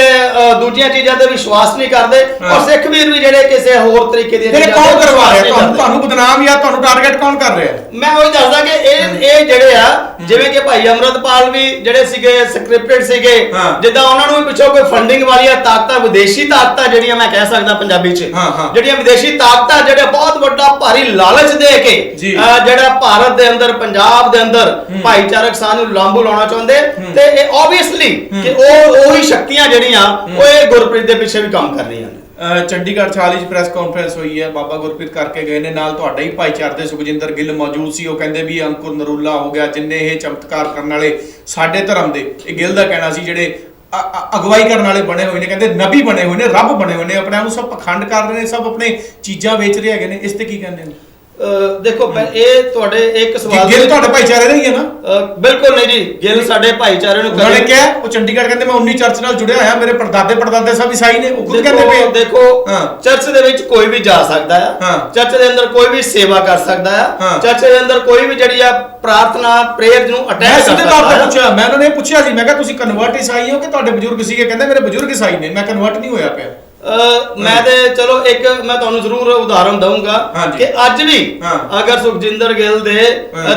ਦੂਜੀਆਂ ਚੀਜ਼ਾਂ ਤੇ ਵਿਸ਼ਵਾਸ ਨਹੀਂ ਕਰਦੇ। ਔਰ ਸਿੱਖ ਵੀਰ ਵੀ ਜਿਹੜੇ ਕਿਸੇ ਹੋਰ ਤਰੀਕੇ ਦੀਆਂ ਚੀਜ਼ਾਂ ਕੌਣ ਤੇ ਕਰਵਾ ਵਿਸ਼ਵਾਸ ਰਿਹਾ ਤੁਹਾਨੂੰ। ਤੁਹਾਨੂੰ ਬਦਨਾਮ ਜਾਂ ਤੁਹਾਨੂੰ ਟਾਰਗੇਟ ਕੌਣ ਕਰ ਰਿਹਾ ਮੈਂ ਉਹੀ ਦੱਸਦਾ ਕਿ ਇਹ ਇਹ ਜਿਹੜੇ ਆ ਜਿਵੇਂ ਕਿ ਭਾਈ ਅਮਰਤਪਾਲ ਵੀ ਜਿਹੜੇ ਸੀਗੇ ਸਕ੍ਰਿਪਟਡ ਸੀਗੇ ਹਾਂ। ਜਿੱਦਾਂ ਉਹਨਾਂ ਨੂੰ ਵੀ ਪਿੱਛੋਂ ਕੋਈ ਫੰਡਿੰਗ ਵਾਲੀਆਂ ਤਾਕਤਾਂ ਵਿਦੇਸ਼ੀ ਤਾਕਤਾਂ ਜਿਹੜੀਆਂ ਮੈਂ ਕਹਿ ਸਕਦਾ ਪੰਜਾਬੀ 'ਚ ਹਾਂ, ਹਾਂ। ਜਿਹੜੀਆਂ ਵਿਦੇਸ਼ੀ ਤਾਕਤਾਂ ਜਿਹੜੇ ਬਹੁਤ ਵੱਡਾ ਭਾਰੀ ਲਾਲਚ ਦੇ ਕੇ ਜੀ। ਅਹ, ਜਿਹੜਾ ਭਾਰਤ ਦੇ ਅੰਦਰ ਪੰਜਾਬ ਦੇ ਅੰਦਰ ਭਾਈਚਾਰਕ ਸਾਹ ਨੂੰ ਲਾਂਬੂ ਲਾਉਣਾ ਚਾਹੁੰਦੇ ਤੇ ਇਹ ਆਬਵੀਅਸਲੀ ਕਿ ਉਹ ਉਹੀ ਸ਼ਕਤੀਆਂ ਜਿਹੜੀਆਂ ਉਹ ਇਹ ਗੁਰਪ੍ਰੀਤ ਦੇ ਪਿੱਛੇ ਵੀ ਕੰਮ ਕਰ ਰਹੀਆਂ ਨੇ। ਚੰਡੀਗੜ੍ਹ 'ਚ ਹਾਲ ਹੀ 'ਚ ਪ੍ਰੈਸ ਕਾਨਫਰੰਸ ਹੋਈ ਹੈ। ਬਾਬਾ ਗੁਰਪ੍ਰੀਤ ਕਰਕੇ ਗਏ ਨੇ। ਨਾਲ ਤੁਹਾਡਾ ਹੀ ਭਾਈਚਾਰੇ ਦੇ ਸੁਖਜਿੰਦਰ ਗਿੱਲ ਮੌਜੂਦ ਸੀ। ਉਹ ਕਹਿੰਦੇ ਵੀ ਅੰਕੁਰ ਨਰੂਲਾ ਹੋ ਗਿਆ, ਜਿੰਨੇ ਇਹ ਚਮਤਕਾਰ ਕਰਨ ਵਾਲੇ ਸਾਡੇ ਧਰਮ ਦੇ। ਇਹ ਗਿੱਲ ਦਾ ਕਹਿਣਾ ਸੀ, ਜਿਹੜੇ ਅ- ਅਗਵਾਈ ਕਰਨ ਵਾਲੇ ਬਣੇ ਹੋਏ ਨੇ। ਕਹਿੰਦੇ ਨਬੀ ਬਣੇ ਹੋਏ ਨੇ, ਰੱਬ ਬਣੇ ਹੋਏ ਨੇ। ਆਪਣੇ ਆਪ ਨੂੰ ਸਭ ਪਖੰਡ ਕਰ ਰਹੇ ਨੇ, ਸਭ ਆਪਣੇ ਚੀਜ਼ਾਂ ਵੇਚ ਰਹੇ ਹੈਗੇ ਨੇ। ਇਸ ਤੇ ਕੀ ਕਹਿੰਦੇ ਨੇ? ਅਹ, ਦੇਖੋ ਇਹ ਤੁਹਾਡੇ ਇੱਕ ਸਵਾਲ ਗਿੱਲ ਤੁਹਾਡੇ ਭਾਈਚਾਰੇ ਦਾ ਹੀ ਹੈ ਨਾ ਅਹ, ਬਿਲਕੁਲ ਨਹੀਂ ਜੀ ਗਿੱਲ ਸਾਡੇ ਭਾਈਚਾਰੇ ਨੂੰ ਉਹਨਾਂ ਨੇ ਕਦੇ- ਕਿਹਾ ਉਹ ਚੰਡੀਗੜ੍ਹ ਕਹਿੰਦੇ ਮੈਂ 19 ਚਰਚ ਨਾਲ ਜੁੜਿਆ ਹੋਇਆ ਮੇਰੇ ਪਰਦਾਦੇ ਪੜਦਾਦੇ ਸਭ ਈਸਾਈ ਨੇ ਉਹ ਖੁਦ ਕਹਿੰਦੇ ਦੇਖੋ ਪਏ। ਦੇਖੋ ਹਾਂ। ਚਰਚ ਦੇ ਵਿੱਚ ਕੋਈ ਵੀ ਜਾ ਸਕਦਾ ਆ ਹਾਂ। ਚਰਚ ਦੇ ਅੰਦਰ ਕੋਈ ਵੀ ਸੇਵਾ ਕਰ ਸਕਦਾ ਆ ਹਾਂ। ਚਰਚ ਦੇ ਅੰਦਰ ਕੋਈ ਵੀ ਜਿਹੜੀ ਆ ਪ੍ਰਾਰਥਨਾ ਪ੍ਰੇਅਰ ਨੂੰ ਮੈਂ ਕਰ ਸਿੱਧੇ ਤੌਰ ਤੇ ਆ। ਪੁੱਛਿਆ ਮੈਂ ਉਹਨਾਂ ਨੇ ਪੁੱਛਿਆ ਸੀ ਮੈਂ ਕਿਹਾ ਤੁਸੀਂ ਕਨਵਰਟ ਈਸਾਈ ਹੋ ਕਿ ਤੁਹਾਡੇ ਬਜ਼ੁਰਗ ਸੀਗੇ ਕਹਿੰਦੇ ਮੇਰੇ ਬਜ਼ੁਰਗ ਈਸਾਈ ਨੇ ਮੈਂ ਕਨਵਰਟ ਨਹੀਂ ਹੋਇਆ ਪਿਆ ਮੈਂ ਤੇ ਚਲੋ ਇੱਕ ਮੈਂ ਤੁਹਾਨੂੰ ਜ਼ਰੂਰ ਉਦਾਹਰਨ ਦਊਂਗਾ। ਕਿ ਅੱਜ ਵੀ। ਅਗਰ ਸੁਖਜਿੰਦਰ ਗਿੱਲ ਦੇ।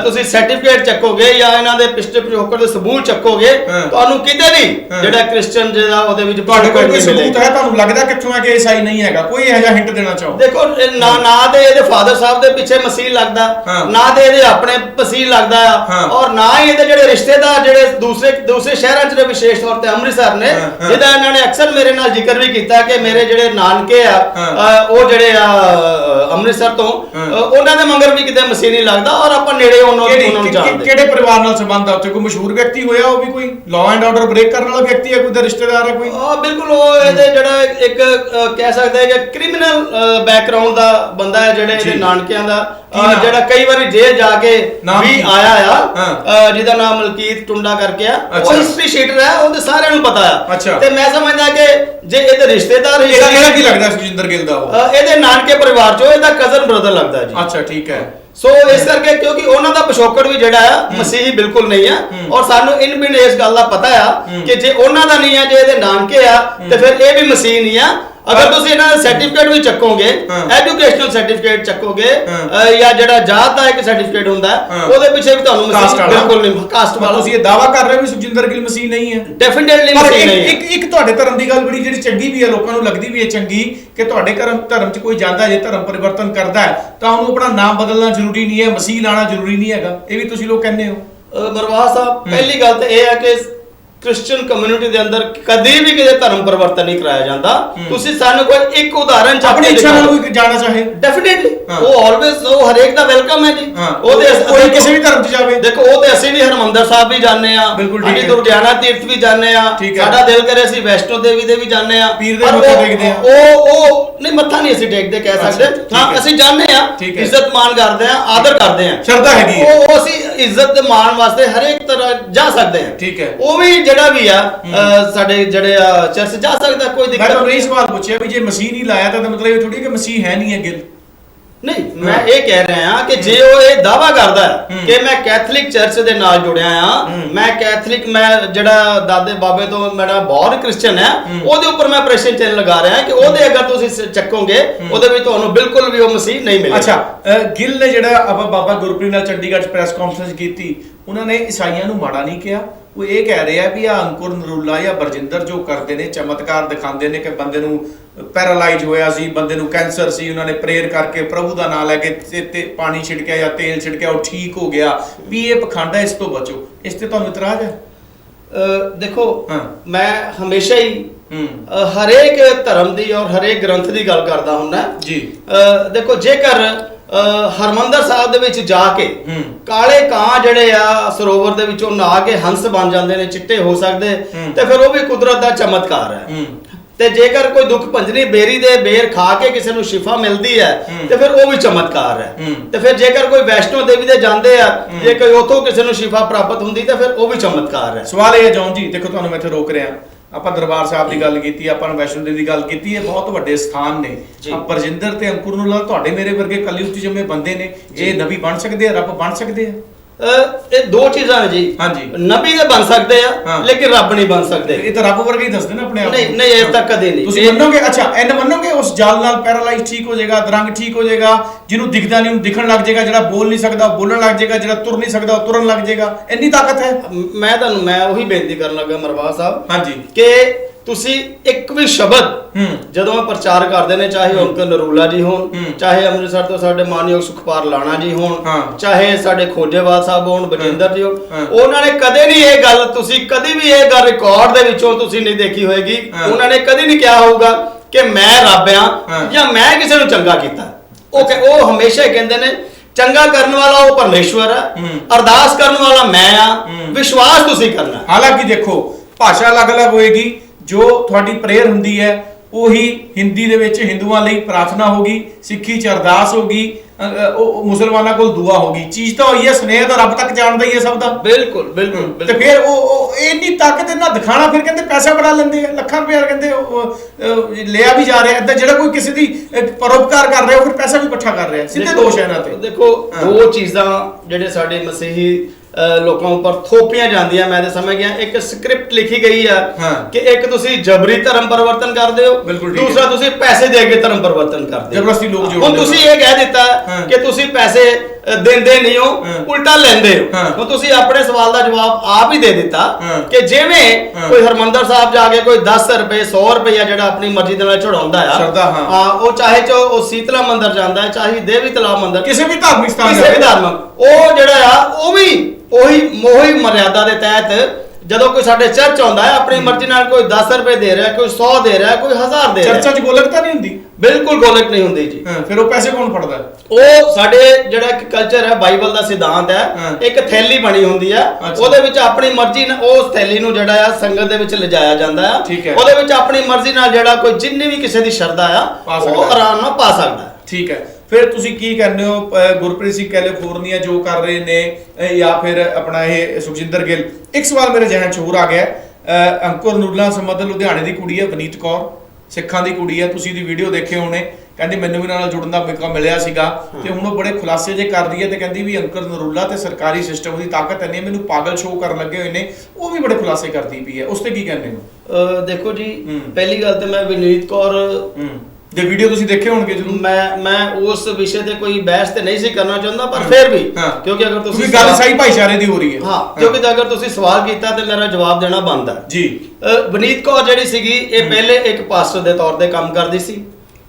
ਤੁਸੀਂ ਸਰਟੀਫਿਕੇਟ ਚੱਕੋਗੇ ਜਾਂ ਇਹਨਾਂ ਦੇ ਪਿਛਲੇ ਪਿਛੋਕੜ ਦੇ ਸਬੂਤ ਚੱਕੋਗੇ। ਤੁਹਾਨੂੰ ਕਿਤੇ ਵੀ। ਜਿਹੜਾ ਕ੍ਰਿਸਚੀਅਨ ਜਿਹੜਾ ਉਹਦੇ ਵਿੱਚ ਤੁਹਾਡੇ ਕੋਲ ਕੋਈ ਸਬੂਤ। ਹੈ ਤੁਹਾਨੂੰ ਲੱਗਦਾ ਕਿੱਥੋਂ ਹੈ ਕਿ ਈਸਾਈ ਨਹੀਂ ਹੈਗਾ ਕੋਈ ਇਹੋ ਜਿਹਾ ਹਿੰਟ ਦੇਣਾ ਚਾਹੋ ਦੇਖੋ ਨਾ ਨਾ ਤੇ ਇਹਦੇ ਫਾਦਰ ਸਾਹਿਬ ਦੇ ਪਿੱਛੇ ਮਸੀਹ ਲੱਗਦਾ। ਨਾ ਤੇ ਇਹਦੇ ਆਪਣੇ ਮਸੀਹ ਲੱਗਦਾ। ਆ ਔਰ ਨਾ ਹੀ ਇਹਦੇ ਜਿਹੜੇ ਰਿਸ਼ਤੇਦਾਰ ਜਿਹੜੇ ਦੂਸਰੇ ਦੂਸਰੇ ਸ਼ਹਿਰਾਂ 'ਚ ਨੇ ਵਿਸ਼ੇਸ਼ ਤੌਰ ਤੇ ਅੰਮ੍ਰਿਤਸਰ ਨੇ। ਜਿਹਦਾ ਇਹਨਾਂ ਨੇ ਅਕਸਰ ਮੇਰੇ ਨਾਲ ਜ਼ਿਕਰ ਵੀ ਕੀਤਾ ਕਿ ਮੇਰੇ ਜਿਹੜੇ ਨਾਨਕੇ ਆ। ਅ, ਉਹ ਜਿਹੜੇ ਆ ਅ, ਅੰਮ੍ਰਿਤਸਰ ਤੋਂ। ਅ, ਉਹਨਾਂ ਦੇ ਮੰਗਰ ਵੀ ਕਿਤੇ ਮਸੀਹ ਨਹੀਂ ਲੱਗਦਾ ਔਰ ਆਪਾਂ ਨੇੜੇ ਉਹਨਾਂ ਕਿਹੜੀ ਉਹਨਾਂ ਨੂੰ ਕਿ- ਜਾਣਦੇ ਕਿਹੜੇ ਪਰਿਵਾਰ ਨਾਲ ਸੰਬੰਧ ਆ ਉੱਥੇ ਕੋਈ ਮਸ਼ਹੂਰ ਵਿਅਕਤੀ ਹੋਇਆ ਉਹ ਵੀ ਕੋਈ ਲਾਅ ਐਂਡ ਆਰਡਰ ਬ੍ਰੇਕ ਕਰਨ ਵਾਲਾ ਵਿਅਕਤੀ ਹੈ ਕੋਈ ਦਾ ਰਿਸ਼ਤੇਦਾਰ ਹੈ ਕੋਈ ਆ ਬਿਲਕੁਲ ਉਹ ਇਹਦੇ ਜਿਹੜਾ ਇੱਕ- ਅ, ਕਹਿ ਸਕਦੇ ਹਾਂ ਕਿ ਕ੍ਰਿਮੀਨਲ ਬੈਕਗ੍ਰਾਉਂਡ ਦਾ ਬੰਦਾ ਹੈ ਜਿਹੜੇ। ਇਹਦੇ ਨਾਨਕਿਆਂ ਦਾ ਕੀ ਅ, ਨਾਮ? ਜਿਹੜਾ ਕਈ ਵਾਰੀ ਜੇਲ੍ਹ ਜਾ ਕੇ ਨਾਮ ਵੀ ਕੀ? ਆਇਆ ਆ ਜਿਹਦਾ ਨਾਮ ਮਲਕੀਤ ਟੁੰਡਾ ਕਰਕੇ ਆ ਉਹ ਅੱਛਾ। ਹਿਸਟਰੀ ਸ਼ੀਟਰ ਹੈ ਉਹਦੇ ਸਾਰਿਆਂ ਨੂੰ ਪਤਾ ਆ। ਅੱਛਾ। ਤੇ ਮੈਂ ਸਮਝਦਾ ਕਿ ਜੇ ਇਹਦੇ ਰਿਸ਼ਤੇਦਾਰ ਇਹਦਾ ਇਹਦਾ ਕੀ ਲੱਗਦਾ ਸੁਖਜਿੰਦਰ ਗਿੱਲ ਦਾ ਉਹ? ਇਹਦੇ ਨਾਨਕੇ ਪਰਿਵਾਰ ਚੋਂ ਇਹਦਾ ਕਜ਼ਨ ਬ੍ਰਦਰ ਲੱਗਦਾ ਜੀ। ਅੱਛਾ ਠੀਕ ਹੈ। ਸੋ ਇਸ ਕਰਕੇ ਕਿਉਂਕਿ ਉਹਨਾਂ ਦਾ ਪਿਛੋਕੜ ਵੀ ਜਿਹੜਾ ਆ ਮਸੀਹੀ ਬਿਲਕੁਲ ਨਹੀਂ ਆ। ਔਰ ਸਾਨੂੰ ਇਨ ਬਿਨ ਇਸ ਗੱਲ ਦਾ ਪਤਾ ਆ ਕਿ ਜੇ ਉਹਨਾਂ ਦਾ ਨਹੀਂ ਆ ਜੇ ਇਹਦੇ ਨਾਨਕੇ ਆ ਤੇ ਫਿਰ ਇਹ ਵੀ ਮਸੀਹ ਨਹੀਂ ਆ। ਅਗਰ ਤੁਸੀਂ ਇਹਨਾਂ ਦਾ ਸਰਟੀਫਿਕੇਟ ਵੀ ਚੱਕੋਗੇ। ਐਜੂਕੇਸ਼ਨਲ ਸਰਟੀਫਿਕੇਟ ਚੱਕੋਗੇ ਜਾਂ ਜਿਹੜਾ ਜਾਤ ਦਾ ਇੱਕ ਸਰਟੀਫਿਕੇਟ ਹੁੰਦਾ। ਉਹਦੇ ਪਿੱਛੇ ਵੀ ਤੁਹਾਨੂੰ ਮਸੀਹ ਬਿਲਕੁਲ ਨਹੀਂ ਕਾਸਟ ਵਾਲਾ। ਤੁਸੀਂ ਇਹ ਦਾਵਾ ਕਰ ਰਹੇ ਹੋ ਵੀ ਸੁਖਜਿੰਦਰ ਗਿੱਲ ਮਸੀਹ ਨਹੀਂ ਹੈ। ਡੈਫੀਨਿਟਲੀ ਮਸੀਹ ਨਹੀਂ ਹੈ। ਇੱਕ ਇੱਕ ਤੁਹਾਡੇ ਧਰਮ ਦੀ ਗੱਲ ਬੜੀ ਜਿਹੜੀ ਚੰਗੀ ਵੀ ਹੈ ਲੋਕਾਂ ਨੂੰ ਲੱਗਦੀ ਵੀ ਹੈ ਚੰਗੀ ਕਿ ਤੁਹਾਡੇ ਧਰਮ ਧਰਮ 'ਚ ਕੋਈ ਜਾਂਦਾ ਜੇ ਧਰਮ ਪਰਿਵਰਤਨ ਕਰਦਾ ਹੈ ਤਾਂ ਉਹਨੂੰ ਆਪਣਾ ਨਾਮ ਬਦਲਣਾ ਜ਼ਰੂਰੀ ਨਹੀਂ ਹੈ ਮਸੀਹ ਲਾਣਾ ਜ਼ਰੂਰੀ ਨਹੀਂ ਹੈਗਾ। ਇਹ ਵੀ ਤੁਸੀਂ ਲੋਕ ਕਹਿੰਦੇ ਹੋ। ਮਰਵਾਹ ਸਾਹਿਬ ਪਹਿਲੀ ਗੱਲ ਤਾਂ ਇਹ ਹੈ ਕਿ ਕ੍ਰਿਸਚੀਅਨ ਕਮਿਊਨਿਟੀ ਦੇ ਅੰਦਰ ਕਦੇ ਵੀ ਕਿਸੇ ਧਰਮ ਪਰਿਵਰਤਨ ਨਹੀਂ ਕਰਾਇਆ ਜਾਂਦਾ ਤੁਸੀਂ ਸਾਨੂੰ ਕੋਈ ਇੱਕ ਉਦਾਹਰਨ ਆਪਣੀ ਇੱਛਾ। ਨਾਲ ਕੋਈ ਜਾਣਾ ਚਾਹੇ ਡੈਫੀਨਿਟਲੀ। ਉਹ ਆਲਵੇਸ ਉਹ ਹਰੇਕ ਦਾ ਵੈਲਕਮ ਹੈ ਜੀ ਹਾਂ। ਉਹਦੇ ਅਸ- ਕੋਈ ਕਿਸੇ ਵੀ ਧਰਮ 'ਚ ਜਾਵੇ। ਦੇਖੋ ਉਹ ਤੇ ਅਸੀਂ ਵੀ ਹਰਮੰਦਰ ਸਾਹਿਬ ਵੀ ਜਾਂਦੇ ਆ ਅਸੀਂ। ਦੁਰਗਿਆਨਾ ਤੀਰਥ ਵੀ ਜਾਂਦੇ ਆ। ਸਾਡਾ ਦਿਲ ਕਰੇ ਅਸੀਂ ਵੈਸ਼ਨੋ ਦੇਵੀ ਦੇ ਵੀ ਜਾਂਦੇ ਆ ਪੀਰ ਦੇ ਮੱਥਾ ਉਹ- ਟੇਕਦੇ ਆ। ਉਹ ਉਹ ਨਹੀਂ ਮੱਥਾ ਨਹੀਂ ਅਸੀਂ ਟੇਕਦੇ ਕਹਿ ਸਕਦੇ ਹਾਂ। ਅਸੀਂ ਜਾਂਦੇ ਆ। ਇੱਜ਼ਤ ਮਾਨ ਕਰਦੇ ਆ ਆਦਰ ਕਰਦੇ ਆ ਸ਼ਰਧਾ ਹੈਗੀ ਹੈ। ਉਹ ਉਹ ਅਸੀਂ ਇੱਜ਼ਤ ਦੇ ਮਾਣ ਵਾਸਤੇ ਹਰੇਕ ਤਰ੍ਹਾਂ ਜਾ ਸਕਦੇ ਆ ਠੀਕ ਹੈ। ਉਹ ਵੀ ਜਿਹੜਾ ਵੀ ਆ ਸਾਡੇ ਜਿਹੜੇ ਆ ਚਰਚ ਜਾ ਸਕਦਾ ਕੋਈ ਮੈਂ ਦਿੱਕਤ ਤੁਹਾਨੂੰ ਨਹੀਂ ਇਹ ਸਵਾਲ ਪੁੱਛਿਆ ਵੀ ਜੇ ਮਸੀਹ ਨਹੀਂ ਲਾਇਆ ਤਾਂ ਮਤਲਬ ਇਹ ਥੋੜੀ ਕਿ ਮਸੀਹ ਹੈ ਨਹੀਂ ਹੈ ਗਿੱਲ ਨਹੀਂ ਮੈਂ ਇਹ ਕਹਿ ਰਿਹਾ ਹਾਂ ਕਿ ਜੇ ਉਹ ਇਹ ਦਾਵਾ ਕਰਦਾ ਹੈ। ਕਿ ਮੈਂ ਕੈਥੋਲਿਕ ਚਰਚ ਦੇ ਨਾਲ ਜੁੜਿਆ ਆ। ਮੈਂ ਕੈਥੋਲਿਕ ਮੈਂ ਜਿਹੜਾ ਦਾਦੇ ਬਾਬੇ ਤੋਂ ਮੇਰਾ ਬਹੁਤ ਕ੍ਰਿਸਚੀਅਨ ਹੈ। ਉਹਦੇ ਉੱਪਰ ਮੈਂ ਪ੍ਰੈਸ਼ਰ ਚੈਨ ਲਗਾ ਰਿਹਾ ਕਿ ਉਹਦੇ ਅਗਰ ਤੁਸੀਂ ਚੱਕੋਗੇ ਉਹਦੇ ਵਿੱਚ ਤੁਹਾਨੂੰ ਬਿਲਕੁਲ ਵੀ ਉਹ ਮਸੀਹ ਨਹੀਂ ਮਿਲੇਗਾ ਅੱਛਾ ਗਿੱਲ ਨੇ ਜਿਹੜਾ ਆਪਾਂ ਬਾਬਾ ਗੁਰਪ੍ਰੀਤ ਨਾਲ ਚੰਡੀਗੜ੍ਹ 'ਚ ਪ੍ਰੈਸ ਕਾਨਫਰੰਸ ਕੀਤੀ ਉਹਨਾਂ ਨੇ ਈਸਾਈਆਂ ਨੂੰ ਮਾੜਾ ਨਹੀਂ ਕਿਹਾ ਉਹ ਇਹ ਕਹਿ ਰਿਹਾ ਵੀ ਆ ਅੰਕੁਰ ਨਰੂਲਾ ਜਾਂ ਬਰਜਿੰਦਰ ਜੋ ਕਰਦੇ ਨੇ ਚਮਤਕਾਰ ਦਿਖਾਉਂਦੇ ਨੇ ਕਿ ਬੰਦੇ ਨੂੰ ਪੈਰਾਲਾਈਜ਼ ਹੋਇਆ ਸੀ ਬੰਦੇ ਨੂੰ ਕੈਂਸਰ ਸੀ ਉਹਨਾਂ ਨੇ ਪ੍ਰੇਅਰ ਕਰਕੇ ਪ੍ਰਭੂ ਦਾ ਨਾਮ ਲੈ ਕੇ ਤੇ- ਪਾਣੀ ਛਿੜਕਿਆ ਜਾਂ ਤੇਲ ਛਿੜਕਿਆ ਉਹ ਠੀਕ ਹੋ ਗਿਆ। ਵੀ ਇਹ ਪਖੰਡ ਹੈ ਇਸ ਤੋਂ ਬਚੋ। ਇਸ ਤੇ ਤੁਹਾਨੂੰ ਇਤਰਾਜ਼ ਹੈ? ਦੇਖੋ। ਮੈਂ ਹਮੇਸ਼ਾ ਹੀ ਹਰੇਕ ਧਰਮ ਦੀ ਔਰ ਹਰੇਕ ਗ੍ਰੰਥ ਦੀ ਗੱਲ ਕਰਦਾ ਹੁੰਦਾ। ਜੀ। ਦੇਖੋ ਜੇਕਰ ਹਰਮੰਦਰ ਸਾਹਿਬ ਦੇ ਵਿੱਚ ਜਾ ਕੇ। ਕਾਲੇ ਕਾਂ ਜਿਹੜੇ ਆ ਸਰੋਵਰ ਦੇ ਵਿੱਚੋਂ ਨਹਾ ਕੇ ਹੰਸ ਬਣ ਜਾਂਦੇ ਨੇ ਚਿੱਟੇ ਹੋ ਸਕਦੇ। ਤੇ ਫਿਰ ਉਹ ਵੀ ਕੁਦਰਤ ਦਾ ਚਮਤਕਾਰ ਹੈ ਤੇ ਜੇਕਰ ਕੋਈ ਦੁੱਖ ਭੰਜਨੀ ਬੇਰੀ ਦੇ ਬੇਰ ਖਾ ਕੇ ਕਿਸੇ ਨੂੰ ਸ਼ਿਫਾ ਮਿਲਦੀ ਹੈ। ਤੇ ਫਿਰ ਉਹ ਵੀ ਚਮਤਕਾਰ ਹੈ ਹੂੰ। ਤੇ ਫਿਰ ਜੇਕਰ ਕੋਈ ਵੈਸ਼ਨੋ ਦੇਵੀ ਦੇ ਜਾਂਦੇ ਆ ਜੇ ਕੋਈ ਉਥੋਂ ਕਿਸੇ ਨੂੰ ਸ਼ਿਫਾ ਪ੍ਰਾਪਤ ਹੁੰਦੀ ਤਾਂ ਫਿਰ ਉਹ ਵੀ ਚਮਤਕਾਰ ਹੈ ਸਵਾਲ ਇਹ ਹੈ ਜੌਨ ਜੀ ਦੇਖੋ ਤੁਹਾਨੂੰ ਮੈਂ ਇੱਥੇ ਰੋਕ ਰਿਹਾ ਆਪਾਂ ਦਰਬਾਰ ਸਾਹਿਬ ਦੀ ਗੱਲ ਕੀਤੀ ਆਪਾਂ ਨੇ ਵੈਸ਼ਨੋ ਦੇਵੀ ਦੀ ਗੱਲ ਕੀਤੀ ਇਹ ਬਹੁਤ ਵੱਡੇ ਸਥਾਨ ਨੇ। ਆ ਪਰਜਿੰਦਰ ਤੇ ਅੰਕੁਰ ਨੂੰ ਨਾਲ ਤੁਹਾਡੇ ਮੇਰੇ ਵਰਗੇ ਕਲਯੁਗ ਚ ਜੰਮੇ ਬੰਦੇ ਨੇ। ਇਹ ਨਬੀ ਬਣ ਸਕਦੇ ਆ ਰੱਬ ਬਣ ਸਕਦੇ ਆ। ਇਹ ਦੋ ਚੀਜ਼ਾਂ ਨੇ ਜੀ ਹਾਂਜੀ। ਨਬੀ ਦੇ ਬਣ ਸਕਦੇ ਆ ਹਾਂ। ਲੇਕਿਨ ਰੱਬ ਨਹੀਂ ਬਣ ਸਕਦੇ ਇਹ ਤਾਂ ਰੱਬ ਵਰਗੇ ਹੀ ਦੱਸਦੇ ਨੇ ਆਪਣੇ ਆਪ ਨਹੀਂ, ਨੂੰ। ਨਹੀਂ, ਇਹ ਤਾਂ ਕਦੇ ਨਹੀਂ। ਤੁਸੀਂ ਇਹ- ਮੰਨੋਗੇ ਅੱਛਾ ਐਨ ਮੰਨੋਗੇ ਉਸ ਜਲ ਨਾਲ ਪੈਰਾਲਾਈਜ਼ ਠੀਕ ਹੋ ਜਾਏਗਾ ਦਰੰਗ ਠੀਕ ਹੋ ਜਾਏਗਾ ਜਿਹਨੂੰ ਦਿਖਦਾ ਨਹੀਂ ਉਹਨੂੰ ਦਿਖਣ ਲੱਗ ਜਾਏਗਾ ਜਿਹੜਾ ਬੋਲ ਨਹੀਂ ਸਕਦਾ ਉਹ ਬੋਲਣ ਲੱਗ ਜਾਏਗਾ ਜਿਹੜਾ ਤੁਰ ਨਹੀਂ ਸਕਦਾ ਉਹ ਤੁਰਨ ਲੱਗ ਜਾਏਗਾ ਇੰਨੀ ਤਾਕਤ ਹੈ ਮੈਂ ਤੁਹਾਨੂੰ ਮੈਂ ਉਹੀ ਬੇਨਤੀ ਕਰਨ ਲੱਗਾ ਮਰਵਾ ਸਾਹਿਬ ਹਾਂਜੀ ਕਿ ਤੁਸੀਂ ਇੱਕ ਵੀ ਸ਼ਬਦ ਜਦੋਂ ਇਹ ਪ੍ਰਚਾਰ ਕਰਦੇ ਨੇ ਚਾਹੇ ਉਹ ਅੰਕਲ ਨਰੂਲਾ ਜੀ ਹੋਣ। ਚਾਹੇ ਅੰਮ੍ਰਿਤਸਰ ਤੋਂ ਸਾਡੇ ਮਾਨਯੋਗ ਸੁਖਪਾਲ ਲਾਣਾ ਜੀ ਹੋਣ। ਚਾਹੇ ਸਾਡੇ ਖੋਜੇਵਾਲ ਸਾਹਿਬ ਹੋਣ ਬਜਿੰਦਰ ਜੀ ਹੋਣ। ਉਹਨਾਂ ਨੇ ਕਦੇ ਨਹੀਂ ਇਹ ਗੱਲ ਤੁਸੀਂ ਕਦੀ ਵੀ ਇਹ ਗੱਲ ਰਿਕਾਰਡ ਦੇ ਵਿੱਚੋਂ ਤੁਸੀਂ ਨਹੀਂ ਦੇਖੀ ਹੋਏਗੀ। ਉਹਨਾਂ ਨੇ ਕਦੀ ਨਹੀਂ ਕਿਹਾ ਹੋਊਗਾ ਕਿ ਮੈਂ ਰੱਬ। ਆ ਜਾਂ ਮੈਂ ਕਿਸੇ ਨੂੰ ਚੰਗਾ ਕੀਤਾ ਉਹ ਉਹ ਹਮੇਸ਼ਾ ਹੀ ਕਹਿੰਦੇ ਨੇ ਚੰਗਾ ਕਰਨ ਵਾਲਾ ਉਹ ਪਰਮੇਸ਼ਵਰ ਹੂੰ। ਅਰਦਾਸ ਕਰਨ ਵਾਲਾ ਮੈਂ ਆ। ਵਿਸ਼ਵਾਸ ਤੁਸੀਂ ਕਰਨਾ ਹਾਲਾਂਕਿ ਦੇਖੋ ਭਾਸ਼ਾ ਅਲੱਗ-ਅਲੱਗ ਹੋਏਗੀ ਜੋ ਤੁਹਾਡੀ ਪ੍ਰੇਅਰ ਹੁੰਦੀ ਹੈ ਉਹੀ ਹਿੰਦੀ ਦੇ ਵਿੱਚ ਹਿੰਦੂਆਂ ਲਈ ਪ੍ਰਾਰਥਨਾ ਹੋਗੀ ਸਿੱਖੀ ਚ ਅਰਦਾਸ ਹੋਗੀ ਉਹ ਮੁਸਲਮਾਨਾਂ ਕੋਲ ਦੁਆ ਹੋਗੀ। ਚੀਜ਼ ਤਾਂ ਹੋਈ ਹੈ ਸਨੇਹ ਤਾਂ ਰੱਬ ਤੱਕ ਜਾਣਦਾ ਹੀ ਹੈ ਸਭ ਦਾ। ਬਿਲਕੁਲ ਬਿਲਕੁਲ ਤੇ ਫਿਰ ਉਹ ਇੰਨੀ ਤਾਕਤ ਇਹਨਾਂ ਦਿਖਾਣਾ ਫਿਰ ਕਹਿੰਦੇ ਪੈਸਾ ਬੜਾ ਲੈਂਦੇ ਆ ਲੱਖਾਂ ਰੁਪਏ ਕਹਿੰਦੇ ਲਿਆ ਵੀ ਜਾ ਰਿਹਾ। ਏਦਾਂ ਜਿਹੜਾ ਕੋਈ ਕਿਸੇ ਦੀ ਪਰਉਪਕਾਰ ਕਰ ਰਿਹਾ ਉਹ ਫਿਰ ਪੈਸਾ ਵੀ ਇਕੱਠਾ ਕਰ ਰਿਹਾ। ਸਿੱਧੇ ਦੋਸ਼ ਹੈ ਇਹਨਾਂ ਤੇ। ਦੇਖੋ। ਦੋ ਚੀਜ਼ਾਂ ਜਿਹੜੇ ਸਾਡੇ ਮਸੀਹੀ ਲੋਕਾਂ ਉੱਪਰ ਥੋਪੀਆਂ ਜਾਂਦੀਆਂ ਮੈਂ ਤਾਂ ਸਮਝ ਗਿਆ ਇੱਕ ਸਕ੍ਰਿਪਟ ਲਿਖੀ ਗਈ ਆ ਹਾਂ। ਕਿ ਇੱਕ ਤੁਸੀਂ ਜਬਰੀ ਧਰਮ ਪਰਿਵਰਤਨ ਕਰਦੇ ਹੋ ਹੈ। ਦੂਸਰਾ ਤੁਸੀਂ ਪੈਸੇ ਦੇ ਕੇ ਧਰਮ ਪਰਿਵਰਤਨ ਕਰਦੇ ਹੋ ਜ਼ਬਰਦਸਤੀ ਲੋਕ ਜੋੜਦੇ ਹੁਣ ਹੋ। ਤੁਸੀਂ ਇਹ ਕਹਿ ਦਿੱਤਾ ਹਾਂ। ਕਿ ਤੁਸੀਂ ਪੈਸੇ ਦਿੰਦੇ ਨਹੀਂ ਹੋ। ਉਲਟਾ ਲੈਂਦੇ ਹੋ। ਹੁਣ ਤੁਸੀਂ ਆਪਣੇ ਸਵਾਲ ਦਾ ਜਵਾਬ ਆਪ ਹੀ ਦੇ ਦਿੱਤਾ। ਕਿ ਜਿਵੇਂ। ਕੋਈ ਹਰਮੰਦਰ ਸਾਹਿਬ ਜਾ ਕੇ ਕੋਈ 10 ਰੁਪਏ 100 ਰੁਪਏ ਜਿਹੜਾ ਆਪਣੀ ਮਰਜ਼ੀ ਦੇ ਨਾਲ ਚੜਾਉਂਦਾ ਆ ਉਹ ਚਾਹੇ ਚੋ ਉਹ ਸੀਤਲਾ ਮੰਦਿਰ ਜਾਂਦਾ ਹੈ ਚਾਹੇ ਦੇਵੀ ਤਲਾਬ ਮੰਦਿਰ ਕਿਸੇ ਵੀ ਧਾਰਮਿਕ ਸਥਾਨ ਕਿਸੇ ਵੀ। ਧਾਰਮਿਕ ਉਹ ਜਿਹੜਾ ਆ ਉਹ ਵੀ ਉਹੀ ਮੋਹੀ ਮਰਿਆਦਾ ਦੇ ਤਹਿਤ ਜਦੋਂ ਕੋਈ ਸਾਡੇ ਚਰਚ ਆਉਂਦਾ ਹੈ ਆਪਣੀ ਮਰਜ਼ੀ ਨਾਲ ਕੋਈ 10 ਰੁਪਏ ਦੇ ਰਿਹਾ ਕੋਈ 100 ਦੇ ਰਿਹਾ ਕੋਈ 1000 ਦੇ ਰਿਹਾ। ਚਰਚਾ ਚ ਗੋਲਕਤਾ ਨਹੀਂ ਹੁੰਦੀ? ਬਿਲਕੁਲ ਗੋਲਕ ਨਹੀਂ ਹੁੰਦੀ ਜੀ। ਹਾਂ ਫਿਰ ਉਹ ਪੈਸੇ ਕੌਣ ਫੜਦਾ ਉਹ ਸਾਡੇ ਜਿਹੜਾ ਇੱਕ ਕਲਚਰ ਹੈ ਬਾਈਬਲ ਦਾ ਸਿਧਾਂਤ ਹਾਂ। ਹੈ। ਇੱਕ ਥੈਲੀ ਬਣੀ ਹੁੰਦੀ ਅੱਛਾ। ਉਹਦੇ ਵਿੱਚ ਆਪਣੀ ਮਰਜ਼ੀ ਨਾਲ ਉਸ ਥੈਲੀ ਨੂੰ ਜਿਹੜਾ ਆ ਸੰਗਤ ਦੇ ਵਿੱਚ ਲਿਜਾਇਆ ਜਾਂਦਾ ਆ। ਹੈ। ਉਹਦੇ ਵਿੱਚ ਆਪਣੀ ਮਰਜ਼ੀ ਨਾਲ ਜਿਹੜਾ ਕੋਈ ਜਿੰਨੀ ਵੀ ਕਿਸੇ ਦੀ ਸ਼ਰਧਾ ਆ ਉਹ ਹੈ। ਆਰਾਮ ਨਾਲ ਪਾ ਸਕਦਾ ਹੈ। ਠੀਕ ਹੈ। ਫਿਰ ਤੁਸੀਂ ਕੀ ਕਹਿੰਦੇ ਹੋ? ਗੁਰਪ੍ਰੀਤ ਸਿੰਘ ਕੈਲੀਫੋਰਨੀਆ ਜੋ ਕਰ ਰਹੇ ਨੇ ਜਾਂ ਫਿਰ ਆਪਣਾ ਇਹ ਸੁਖਜਿੰਦਰ ਗਿੱਲ। ਇੱਕ ਸਵਾਲ ਮੇਰੇ ਜ਼ਿਹਨ 'ਚ ਹੋਰ ਆ ਗਿਆ ਅੰਕੁਰ ਨੂਰਲਾ ਸਮਦ ਲੁਧਿਆਣੇ ਦੀ ਕੁੜੀ ਹੈ ਵਨੀਤ ਕੌਰ। ਸਿੱਖਾਂ ਦੀ ਕੁੜੀ ਹੈ ਤੁਸੀਂ ਦੀ ਵੀਡੀਓ ਦੇਖੇ ਹੋਣੇ। ਕਹਿੰਦੀ ਮੈਨੂੰ ਵੀ ਇਹਨਾਂ ਨਾਲ ਜੁੜਨ ਦਾ ਮੌਕਾ ਮਿਲਿਆ ਸੀਗਾ। ਤੇ ਹੁਣ ਉਹ ਬੜੇ ਖੁਲਾਸੇ ਜੇ ਕਰਦੀ ਹੈ ਤੇ ਕਹਿੰਦੀ ਵੀ ਅੰਕਰ ਨਰੂਲਾ ਤੇ ਸਰਕਾਰੀ ਸਿਸਟਮ ਦੀ ਤਾਕਤ ਹੈ ਮੈਨੂੰ ਪਾਗਲ ਸ਼ੋਅ ਕਰਨ ਲੱਗੇ ਹੋਏ ਨੇ। ਉਹ ਵੀ ਬੜੇ ਖੁਲਾਸੇ ਕਰਦੀ ਪਈ ਹੈ। ਉਸ ਤੇ ਕੀ ਕਹਿੰਦੇ ਹੋ? ਅਹ ਦੇਖੋ ਜੀ। ਪਹਿਲੀ ਗੱਲ ਤੇ ਮੈਂ ਵਿਨੀਤ ਕੌਰ ਦੇ ਵੀਡੀਓ ਤੁਸੀਂ ਦੇਖੇ ਹੋਣਗੇ ਜ਼ਰੂਰ ਮੈਂ ਮੈਂ ਉਸ ਵਿਸ਼ੇ ਤੇ ਕੋਈ ਬਹਿਸ ਤੇ ਨਹੀਂ ਸੀ ਕਰਨਾ ਚਾਹੁੰਦਾ ਪਰ ਫਿਰ ਵੀ ਹਾਂ। ਕਿਉਂਕਿ ਅਗਰ ਤੁਸੀਂ ਕਿਉਂਕਿ ਗੱਲ ਸਹੀ ਭਾਈਚਾਰੇ ਦੀ ਹੋ ਰਹੀ ਹੈ। ਹਾਂ ਕਿਉਂਕਿ ਜੇ ਅਗਰ ਤੁਸੀਂ ਸਵਾਲ ਕੀਤਾ ਤੇ ਮੇਰਾ ਜਵਾਬ ਦੇਣਾ ਬਣਦਾ। ਜੀ। ਵਨੀਤ ਕੌਰ ਜਿਹੜੀ ਸੀਗੀ ਇਹ ਪਹਿਲੇ ਇੱਕ ਪਾਸਟਰ ਦੇ ਤੌਰ ਤੇ ਕੰਮ ਕਰਦੀ ਸੀ।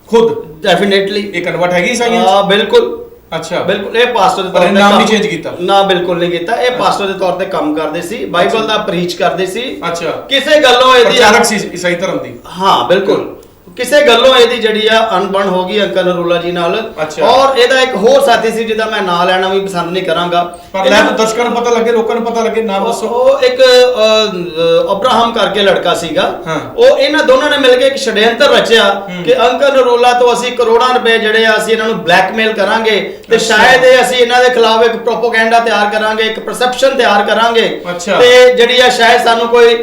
ਖੁਦ? ਡੈਫੀਨੇਟਲੀ ਇਹ ਕਨਵਰਟ ਹੈਗੀ ਸਾਈਆਂ ਹਾਂ ਬਿਲਕੁਲ। ਅੱਛਾ। ਬਿਲਕੁਲ ਇਹ ਪਾਸਟਰ ਦੇ ਪਰ ਤੌਰ ਇਹ ਤੇ ਨਾਮ ਕੰਮ- ਨਹੀਂ change ਕੀਤਾ? ਨਾ ਬਿਲਕੁਲ ਨਹੀਂ ਕੀਤਾ। ਇਹ ਪਾਸਟਰ ਦੇ ਤੌਰ ਤੇ ਕੰਮ ਕਰਦੇ ਸੀ। ਬਾਈਬਲ ਦਾ ਪ੍ਰੀਚ ਕਰਦੇ ਸੀ। ਅੱਛਾ। ਕਿਸੇ ਗੱਲੋਂ ਇਹਦੀ ਪ੍ਰਚਾਰਕ ਸੀ ਈਸਾਈ ਧਰਮ ਦੀ? ਹਾਂ ਬਿਲਕੁਲ। ਕਿਸੇ ਗੱਲੋਂ ਇਹਦੀ ਜਿਹੜੀ ਆ ਅਣਬਣ ਹੋ ਗਈ ਅੰਕਲ ਨਰੂਲਾ ਜੀ ਨਾਲ ਅੱਛਾ। ਔਰ ਇਹਦਾ ਇੱਕ ਹੋਰ ਸਾਥੀ ਸੀ ਜਿਹਦਾ ਮੈਂ ਨਾਂ ਲੈਣਾ ਵੀ ਪਸੰਦ ਨਹੀਂ ਕਰਾਂਗਾ ਪਰ ਤਾਂ ਦਰਸ਼ਕਾਂ ਨੂੰ ਪਤਾ ਲੱਗੇ ਲੋਕਾਂ ਨੂੰ ਪਤਾ ਲੱਗੇ ਨਾਮ ਦੱਸੋ ਉਹ ਇੱਕ ਅਬਰਾਹਮ ਕਰਕੇ ਲੜਕਾ ਸੀਗਾ ਹਾਂ। ਉਹ ਇਹਨਾਂ ਦੋਨਾਂ ਨੇ ਮਿਲ ਕੇ ਇੱਕ ਛੜਯੰਤਰ ਰਚਿਆ ਕਿ ਅੰਕਲ ਨਰੂਲਾ ਤੋਂ ਅਸੀਂ ਕਰੋੜਾਂ ਰੁਪਏ ਜਿਹੜੇ ਆ ਅਸੀਂ ਇਹਨਾਂ ਨੂੰ ਬਲੈਕਮੇਲ ਕਰਾਂਗੇ ਤੇ। ਸ਼ਾਇਦ ਇਹ ਅਸੀਂ ਇਹਨਾਂ ਦੇ ਖਿਲਾਫ ਇੱਕ ਪ੍ਰੋਪਗੈਂਡਾ ਤਿਆਰ ਕਰਾਂਗੇ ਇੱਕ ਪਰਸੈਪਸ਼ਨ ਤਿਆਰ ਕਰਾਂਗੇ ਅੱਛਾ। ਤੇ ਜਿਹੜੀ ਆ ਸ਼ਾਇਦ ਸਾਨੂੰ ਕੋਈ